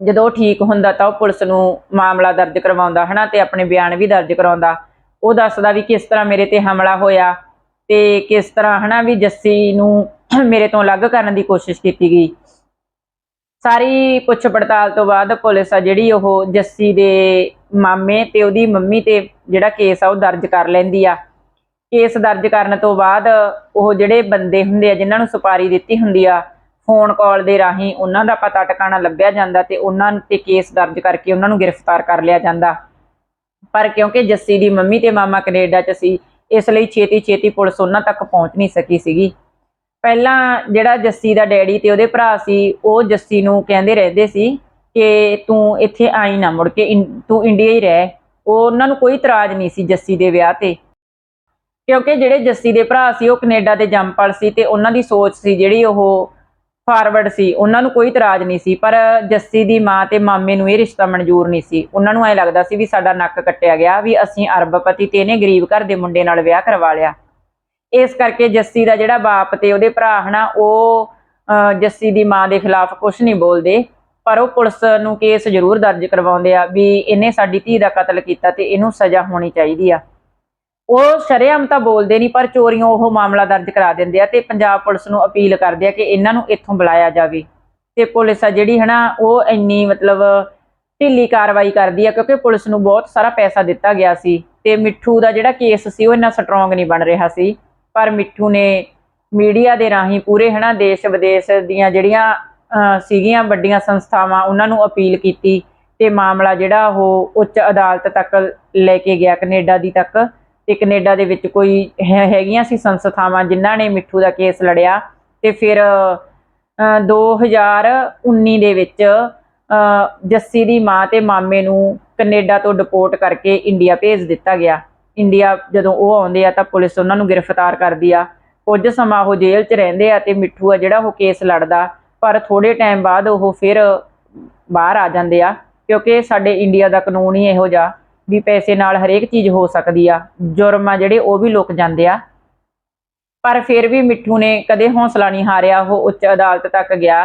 ਜਦੋਂ ਉਹ ਠੀਕ ਹੁੰਦਾ ਤਾਂ ਉਹ ਪੁਲਿਸ ਨੂੰ ਮਾਮਲਾ ਦਰਜ ਕਰਵਾਉਂਦਾ, ਹਨਾ, ਤੇ ਆਪਣੇ ਬਿਆਨ ਵੀ ਦਰਜ ਕਰਾਉਂਦਾ। ਉਹ ਦੱਸਦਾ ਵੀ ਕਿਸ ਤਰ੍ਹਾਂ ਮੇਰੇ ਤੇ ਹਮਲਾ ਹੋਇਆ। ਤੇ ਕਿਸ ਤਰ੍ਹਾਂ ਹਨਾ ਵੀ ਜੱਸੀ ਨੂੰ ਮੇਰੇ ਤੋਂ ਅਲੱਗ ਕਰਨ ਦੀ ਕੋਸ਼ਿਸ਼ ਕੀਤੀ ਗਈ। ਸਾਰੀ ਪੁੱਛ ਪੜਤਾਲ ਤੋਂ ਬਾਅਦ ਪੁਲਿਸ ਆ ਜਿਹੜੀ ਉਹ ਜੱਸੀ ਦੇ ਮਾਮੇ ਤੇ ਉਹਦੀ ਮੰਮੀ ਤੇ ਜਿਹੜਾ ਕੇਸ ਆ ਉਹ ਦਰਜ ਕਰ ਲੈਂਦੀ ਆ। ਕੇਸ ਦਰਜ ਕਰਨ ਤੋਂ ਬਾਅਦ ਉਹ ਜਿਹੜੇ ਬੰਦੇ ਹੁੰਦੇ ਆ, ਜਿਨ੍ਹਾਂ ਨੂੰ ਸੁਪਾਰੀ ਦਿੱਤੀ ਹੁੰਦੀ ਆ, ਫੋਨ ਕਾਲ ਦੇ ਰਾਹੀਂ ਉਹਨਾਂ ਦਾ ਪਤਾ ਟਿਕਾਣਾ ਲੱਭਿਆ ਜਾਂਦਾ ਤੇ ਉਹਨਾਂ ਤੇ ਕੇਸ ਦਰਜ ਕਰਕੇ ਉਹਨਾਂ ਨੂੰ ਗ੍ਰਿਫਤਾਰ ਕਰ ਲਿਆ ਜਾਂਦਾ। ਪਰ ਕਿਉਂਕਿ ਜੱਸੀ ਦੀ ਮੰਮੀ ਤੇ ਮਾਮਾ ਕੈਨੇਡਾ 'ਚ ਸੀ ਇਸ ਲਈ ਛੇਤੀ ਛੇਤੀ ਪੁਲਿਸ ਉਹਨਾਂ ਤੱਕ ਪਹੁੰਚ ਨਹੀਂ ਸਕੀ ਸੀਗੀ। ਪਹਿਲਾਂ ਜਿਹੜਾ ਜੱਸੀ ਦਾ ਡੈਡੀ ਤੇ ਉਹਦੇ ਭਰਾ ਸੀ, ਉਹ ਜੱਸੀ ਨੂੰ ਕਹਿੰਦੇ ਰਹਿੰਦੇ ਸੀ ਕਿ ਤੂੰ ਇੱਥੇ ਆਈ ਨਾ ਮੁੜ ਕੇ ਤੂੰ ਇੰਡੀਆ ਹੀ ਰਹਿ। ਉਹ ਉਹਨਾਂ ਨੂੰ ਕੋਈ ਇਤਰਾਜ਼ ਨਹੀਂ ਸੀ ਜੱਸੀ ਦੇ ਵਿਆਹ ਤੇ। ਕਿਉਂਕਿ ਜਿਹੜੇ ਜੱਸੀ ਦੇ ਭਰਾ ਸੀ, ਉਹ ਕੈਨੇਡਾ ਦੇ ਜੰਮਪਲ ਸੀ ਤੇ ਉਹਨਾਂ ਦੀ ਸੋਚ ਸੀ ਜਿਹੜੀ ਉਹ ਫਾਰਵਰਡ ਸੀ ਉਹਨਾਂ ਨੂੰ ਕੋਈ ਇਤਰਾਜ਼ ਨਹੀਂ ਸੀ ਪਰ ਜੱਸੀ ਦੀ ਮਾਂ ਤੇ ਮਾਮੇ ਨੂੰ ਇਹ ਰਿਸ਼ਤਾ ਮਨਜ਼ੂਰ ਨਹੀਂ ਸੀ। ਉਹਨਾਂ ਨੂੰ ਐ ਲੱਗਦਾ ਸੀ ਵੀ ਸਾਡਾ ਨੱਕ ਕੱਟਿਆ ਗਿਆ ਵੀ ਅਸੀਂ ਅਰਬਪਤੀ ਤੇ ਇਹਨੇ ਗਰੀਬ ਘਰ ਦੇ ਮੁੰਡੇ ਨਾਲ ਵਿਆਹ ਕਰਵਾ ਲਿਆ। ਇਸ ਕਰਕੇ ਜੱਸੀ ਦਾ ਜਿਹੜਾ ਬਾਪ ਤੇ ਉਹਦੇ ਭਰਾ ਹਨਾ ਉਹ ਅਹ, ਜੱਸੀ ਦੀ ਮਾਂ ਦੇ ਖਿਲਾਫ ਕੁਝ ਨਹੀਂ ਬੋਲਦੇ। ਪਰ ਉਹ ਪੁਲਿਸ ਨੂੰ ਕੇਸ ਜ਼ਰੂਰ ਦਰਜ ਕਰਵਾਉਂਦੇ ਆ ਵੀ ਇਹਨੇ ਸਾਡੀ ਧੀ ਦਾ ਕਤਲ ਕੀਤਾ ਤੇ ਇਹਨੂੰ ਸਜ਼ਾ ਹੋਣੀ ਚਾਹੀਦੀ ਆ। ਉਹ ਸ਼ਰੇਆਮ ਤਾਂ ਬੋਲਦੇ ਨਹੀਂ, ਪਰ ਚੋਰੀਆਂ ਉਹ ਮਾਮਲਾ ਦਰਜ ਕਰਾ ਦਿੰਦੇ ਆ ਤੇ ਪੰਜਾਬ ਪੁਲਿਸ ਨੂੰ ਅਪੀਲ ਕਰਦੇ ਆ ਕਿ ਇਹਨਾਂ ਨੂੰ ਇੱਥੋਂ ਬੁਲਾਇਆ ਜਾਵੇ। ਤੇ ਪੁਲਿਸ ਆ ਜਿਹੜੀ ਹਨਾ, ਉਹ ਇੰਨੀ ਮਤਲਬ ਢਿੱਲੀ ਕਾਰਵਾਈ ਕਰਦੀ ਆ ਕਿਉਂਕਿ ਪੁਲਿਸ ਨੂੰ ਬਹੁਤ ਸਾਰਾ ਪੈਸਾ ਦਿੱਤਾ ਗਿਆ ਸੀ ਤੇ ਮਿੱਠੂ ਦਾ ਜਿਹੜਾ ਕੇਸ ਸੀ, ਉਹ ਇੰਨਾ ਸਟਰੋਂਗ ਨਹੀਂ ਬਣ ਰਿਹਾ ਸੀ। ਪਰ ਮਿੱਠੂ ਨੇ ਮੀਡੀਆ ਦੇ ਰਾਹੀਂ ਪੂਰੇ ਹਨਾ, ਦੇਸ਼ ਵਿਦੇਸ਼ ਦੀਆਂ ਜਿਹੜੀਆਂ ਸੀਗੀਆਂ ਵੱਡੀਆਂ ਸੰਸਥਾਵਾਂ, ਉਹਨਾਂ ਨੂੰ ਅਪੀਲ ਕੀਤੀ ਤੇ ਮਾਮਲਾ ਜਿਹੜਾ ਉਹ ਉੱਚ ਅਦਾਲਤ ਤੱਕ ਲੈ ਕੇ ਗਿਆ, ਕੈਨੇਡਾ ਦੀ ਤੱਕ। ਤੇ ਕੈਨੇਡਾ ਦੇ ਵਿੱਚ ਕੋਈ ਹੈ- ਹੈਗੀਆਂ ਸੀ ਸੰਸਥਾਵਾਂ ਜਿਨ੍ਹਾਂ ਨੇ ਮਿੱਠੂ ਦਾ ਕੇਸ ਲੜਿਆ ਤੇ ਫਿਰ ਅਹ, 2019 ਦੇ ਵਿੱਚ ਜੱਸੀ ਦੀ ਮਾਂ ਤੇ ਮਾਮੇ ਨੂੰ ਕੈਨੇਡਾ ਤੋਂ ਡਿਪੋਰਟ ਕਰਕੇ ਇੰਡੀਆ ਭੇਜ ਦਿੱਤਾ ਗਿਆ। ਇੰਡੀਆ ਜਦੋਂ ਉਹ ਆਉਂਦੇ ਆ ਤਾਂ ਪੁਲਿਸ ਉਹਨਾਂ ਨੂੰ ਗ੍ਰਿਫਤਾਰ ਕਰਦੀ ਆ। ਕੁਝ ਸਮਾਂ ਉਹ ਜੇਲ੍ਹ 'ਚ ਰਹਿੰਦੇ ਆ ਤੇ ਮਿੱਠੂ ਆ ਜਿਹੜਾ ਉਹ ਕੇਸ ਲੜਦਾ ਪਰ ਥੋੜੇ ਟਾਈਮ ਬਾਅਦ ਉਹ ਫਿਰ ਬਾਹਰ ਆ ਜਾਂਦੇ ਆ ਕਿਉਂਕਿ ਸਾਡੇ ਇੰਡੀਆ ਦਾ ਕਾਨੂੰਨ ਹੀ ਇਹੋ ਜਿਹਾ। ਵੀ ਪੈਸੇ ਨਾਲ ਹਰੇਕ ਚੀਜ਼ ਹੋ ਸਕਦੀ ਆ, ਜੁਰਮ ਆ ਜਿਹੜੇ ਉਹ ਵੀ ਲੁਕ ਜਾਂਦੇ ਆ। ਪਰ ਫਿਰ ਵੀ ਮਿੱਠੂ ਨੇ ਕਦੇ ਹੌਸਲਾ ਨਹੀਂ ਹਾਰਿਆ, ਉਹ ਉੱਚ ਅਦਾਲਤ ਤੱਕ ਗਿਆ।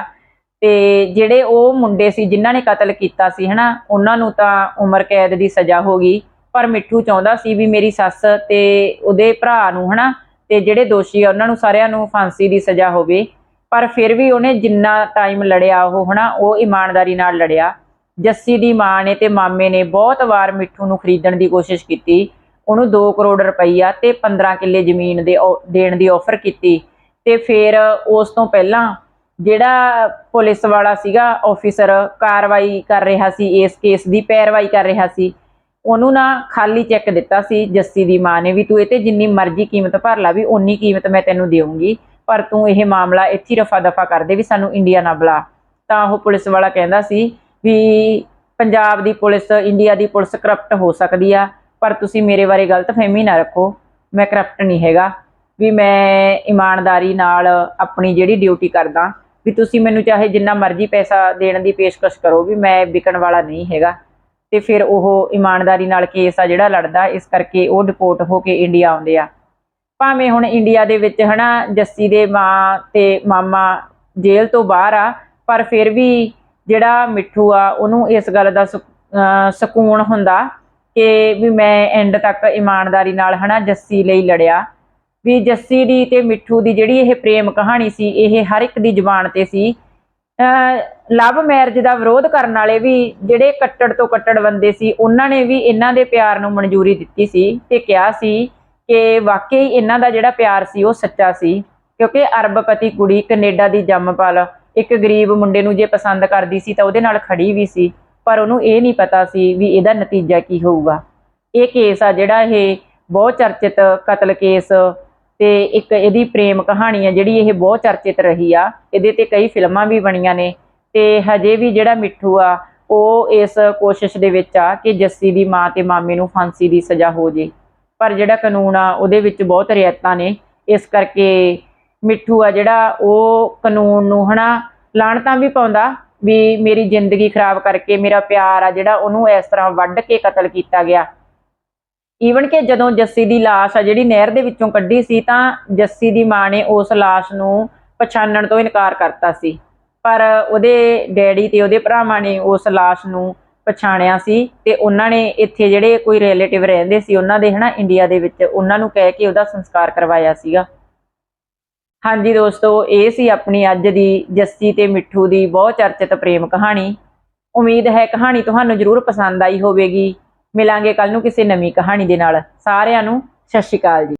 ਤੇ ਜਿਹੜੇ ਉਹ ਮੁੰਡੇ ਸੀ, ਜਿਨ੍ਹਾਂ ਨੇ ਕਤਲ ਕੀਤਾ ਸੀ, ਹਨਾ, ਉਹਨਾਂ ਨੂੰ ਤਾਂ ਉਮਰ ਕੈਦ ਦੀ ਸਜ਼ਾ ਹੋ ਗਈ। ਪਰ ਮਿੱਠੂ ਚਾਹੁੰਦਾ ਸੀ ਵੀ ਮੇਰੀ ਸੱਸ ਤੇ ਉਹਦੇ ਭਰਾ ਨੂੰ, ਹਨਾ, ਤੇ ਜਿਹੜੇ ਦੋਸ਼ੀ ਆ, ਉਹਨਾਂ ਨੂੰ ਸਾਰਿਆਂ ਨੂੰ ਫਾਂਸੀ ਦੀ ਸਜ਼ਾ ਹੋਵੇ। ਪਰ ਫਿਰ ਵੀ ਉਹਨੇ ਜਿੰਨਾ ਟਾਈਮ ਲੜਿਆ ਉਹ, ਹਨਾ, ਉਹ ਇਮਾਨਦਾਰੀ ਨਾਲ ਲੜਿਆ। ਜੱਸੀ ਦੀ ਮਾਂ ਨੇ ਤੇ ਮਾਮੇ ਨੇ ਬਹੁਤ ਵਾਰ ਮਿੱਠੂ ਨੂੰ ਖਰੀਦਣ ਦੀ ਕੋਸ਼ਿਸ਼ ਕੀਤੀ। ਉਹਨੂੰ 2 ਕਰੋੜ ਰੁਪਈਆ ਤੇ 15 ਕਿੱਲੇ ਜ਼ਮੀਨ ਦੇ ਔ- ਦੇਣ ਦੀ ਆਫਰ ਕੀਤੀ। ਤੇ ਫਿਰ ਉਸ ਤੋਂ ਪਹਿਲਾਂ ਜਿਹੜਾ ਪੁਲਿਸ ਵਾਲਾ ਸੀਗਾ ਆਫੀਸਰ ਕਾਰਵਾਈ ਕਰ ਰਿਹਾ ਸੀ, ਇਸ ਕੇਸ ਦੀ ਪੈਰਵਾਈ ਕਰ ਰਿਹਾ ਸੀ, ਉਹਨੂੰ ਨਾ ਖਾਲੀ ਚੈੱਕ ਦਿੱਤਾ ਸੀ ਜੱਸੀ ਦੀ ਮਾਂ ਨੇ ਵੀ, ਤੂੰ ਇਹ ਤੇ ਜਿੰਨੀ ਮਰਜ਼ੀ ਕੀਮਤ ਭਰ ਲਾ ਵੀ, ਓਨੀ ਕੀਮਤ ਮੈਂ ਤੈਨੂੰ ਦੇਵਾਂਗੀ ਪਰ ਤੂੰ ਇਹ ਮਾਮਲਾ ਇੱਥੇ ਰਫਾ ਦਫਾ ਕਰ ਦੇ ਵੀ ਸਾਨੂੰ ਇੰਡੀਆ ਨਾ ਬੁਲਾ। ਤਾਂ ਉਹ ਪੁਲਿਸ ਵਾਲਾ ਕਹਿੰਦਾ ਸੀ ਵੀ ਪੰਜਾਬ ਦੀ ਪੁਲਿਸ, ਇੰਡੀਆ ਦੀ ਪੁਲਿਸ ਕਰਪਟ ਹੋ ਸਕਦੀ ਆ, ਪਰ ਤੁਸੀਂ ਮੇਰੇ ਬਾਰੇ ਗਲਤ ਫਹਿਮੀ ਨਾ ਰੱਖੋ। ਮੈਂ ਕਰਪਟ ਨਹੀਂ ਹੈਗਾ। ਵੀ ਮੈਂ ਇਮਾਨਦਾਰੀ ਨਾਲ ਆਪਣੀ ਜਿਹੜੀ ਡਿਊਟੀ ਕਰਦਾ, ਵੀ ਤੁਸੀਂ ਮੈਨੂੰ ਚਾਹੇ ਜਿੰਨਾ ਮਰਜ਼ੀ ਪੈਸਾ ਦੇਣ ਦੀ ਪੇਸ਼ਕਸ਼ ਕਰੋ, ਵੀ ਮੈਂ ਵਿਕਣ ਵਾਲਾ ਨਹੀਂ ਹੈਗਾ। ਤੇ ਫਿਰ ਉਹ ਇਮਾਨਦਾਰੀ ਨਾਲ ਕੇਸ ਆ ਜਿਹੜਾ ਲੜਦਾ, ਇਸ ਕਰਕੇ ਉਹ ਡਿਪੋਰਟ ਹੋ ਕੇ ਇੰਡੀਆ ਆਉਂਦੇ ਆ। ਭਾਵੇਂ ਹੁਣ ਇੰਡੀਆ ਦੇ ਵਿੱਚ ਹਨਾ, ਜੱਸੀ ਦੇ ਮਾਂ ਤੇ ਮਾਮਾ ਜੇਲ੍ਹ ਤੋਂ ਬਾਹਰ ਆ, ਪਰ ਫਿਰ ਵੀ ਜਿਹੜਾ ਮਿੱਠੂ ਆ, ਉਹਨੂੰ ਇਸ ਗੱਲ ਦਾ ਸੁ- ਸਕੂਨ ਹੁੰਦਾ ਕਿ ਵੀ ਮੈਂ ਐਂਡ ਤੱਕ ਇਮਾਨਦਾਰੀ ਨਾਲ ਹਨਾ ਜੱਸੀ ਲਈ ਲੜਿਆ। ਵੀ ਜੱਸੀ ਦੀ ਤੇ ਮਿੱਠੂ ਦੀ ਜਿਹੜੀ ਇਹ ਪ੍ਰੇਮ ਕਹਾਣੀ ਸੀ, ਇਹ ਹਰ ਇੱਕ ਦੀ ਜ਼ੁਬਾਨ ਤੇ ਸੀ। ਲਵ ਮੈਰਿਜ ਦਾ ਵਿਰੋਧ ਕਰਨ ਵਾਲੇ ਵੀ ਜਿਹੜੇ ਕੱਟੜ ਤੋਂ ਕੱਟੜ ਬੰਦੇ ਸੀ, ਉਹਨਾਂ ਨੇ ਵੀ ਇਹਨਾਂ ਦੇ ਪਿਆਰ ਨੂੰ ਮਨਜ਼ੂਰੀ ਦਿੱਤੀ ਸੀ ਤੇ ਕਿਹਾ ਸੀ ਕਿ ਵਾਕਈ ਇਹਨਾਂ ਦਾ ਜਿਹੜਾ ਪਿਆਰ ਸੀ, ਉਹ ਸੱਚਾ ਸੀ। ਕਿਉਂਕਿ ਅਰਬਪਤੀ ਕੁੜੀ ਕੈਨੇਡਾ ਦੀ ਜੰਮਪਲ ਇੱਕ ਗਰੀਬ ਮੁੰਡੇ ਨੂੰ ਜੇ ਪਸੰਦ ਕਰਦੀ ਸੀ ਤਾਂ ਉਹਦੇ ਨਾਲ ਖੜੀ ਵੀ ਸੀ, ਪਰ ਉਹਨੂੰ ਇਹ ਨਹੀਂ ਪਤਾ ਸੀ ਵੀ ਇਹਦਾ ਨਤੀਜਾ ਕੀ ਹੋਊਗਾ। ਇਹ ਕੇਸ ਆ ਜਿਹੜਾ ਇਹ ਬਹੁਤ ਚਰਚਿਤ ਕਤਲ ਕੇਸ ਤੇ ਇੱਕ ਇਹਦੀ ਪ੍ਰੇਮ ਕਹਾਣੀ ਆ ਜਿਹੜੀ ਇਹ ਬਹੁਤ ਚਰਚਿਤ ਰਹੀ ਆ। ਇਹਦੇ ਤੇ ਕਈ ਫਿਲਮਾਂ ਵੀ ਬਣੀਆਂ ਨੇ ਤੇ ਹਜੇ ਵੀ ਜਿਹੜਾ ਮਿੱਠੂ ਆ, ਉਹ ਇਸ ਕੋਸ਼ਿਸ਼ ਦੇ ਵਿੱਚ ਆ ਕਿ ਜੱਸੀ ਦੀ ਮਾਂ ਤੇ ਮਾਮੇ ਨੂੰ ਫਾਂਸੀ ਦੀ ਸਜ਼ਾ ਹੋ ਜੇ। ਪਰ ਜਿਹੜਾ ਕਾਨੂੰਨ ਆ, ਉਹਦੇ ਵਿੱਚ ਬਹੁਤ ਰਿਆਇਤਾਂ ਨੇ। ਇਸ ਕਰਕੇ ਮਿੱਠੂ ਆ ਜਿਹੜਾ, ਉਹ ਕਾਨੂੰਨ ਨੂੰ ਹਨਾ ਲਾਣਤਾਂ ਵੀ ਪਾਉਂਦਾ ਵੀ ਮੇਰੀ ਜ਼ਿੰਦਗੀ ਖਰਾਬ ਕਰਕੇ ਮੇਰਾ ਪਿਆਰ ਆ ਜਿਹੜਾ ਉਹਨੂੰ ਇਸ ਤਰ੍ਹਾਂ ਵੱਢ ਕੇ ਕਤਲ ਕੀਤਾ ਗਿਆ। ਈਵਨ ਕਿ ਜਦੋਂ ਜੱਸੀ ਦੀ ਲਾਸ਼ ਆ ਜਿਹੜੀ ਨਹਿਰ ਦੇ ਵਿੱਚੋਂ ਕੱਢੀ ਸੀ ਤਾਂ ਜੱਸੀ ਦੀ ਮਾਂ ਨੇ ਉਸ ਲਾਸ਼ ਨੂੰ ਪਛਾਣਨ ਤੋਂ ਇਨਕਾਰ ਕਰਤਾ ਸੀ। ਪਰ ਉਹਦੇ ਡੈਡੀ ਤੇ ਉਹਦੇ ਭਰਾਵਾਂ ਨੇ ਉਸ ਲਾਸ਼ ਨੂੰ ਪਛਾਣਿਆ ਸੀ ਤੇ ਉਹਨਾਂ ਨੇ ਇੱਥੇ ਜਿਹੜੇ ਕੋਈ ਰਿਲੇਟਿਵ ਰਹਿੰਦੇ ਸੀ ਉਹਨਾਂ ਦੇ ਹਨਾ ਇੰਡੀਆ ਦੇ ਵਿੱਚ ਉਹਨਾਂ ਨੂੰ ਕਹਿ ਕੇ ਉਹਦਾ ਸੰਸਕਾਰ ਕਰਵਾਇਆ ਸੀਗਾ। ਹਾਂਜੀ ਦੋਸਤੋ, ਇਹ ਸੀ ਆਪਣੀ ਅੱਜ ਦੀ ਜੱਸੀ ਤੇ ਮਿੱਠੂ ਦੀ ਬਹੁਤ ਚਰਚਿਤ ਪ੍ਰੇਮ ਕਹਾਣੀ। ਉਮੀਦ ਹੈ ਕਹਾਣੀ ਤੁਹਾਨੂੰ ਜ਼ਰੂਰ ਪਸੰਦ ਆਈ ਹੋਵੇਗੀ। ਮਿਲਾਂਗੇ ਕੱਲ ਨੂੰ ਕਿਸੇ ਨਵੀਂ ਕਹਾਣੀ ਦੇ ਨਾਲ। ਸਾਰਿਆਂ ਨੂੰ ਸਤਿ ਸ਼੍ਰੀ ਅਕਾਲ ਜੀ।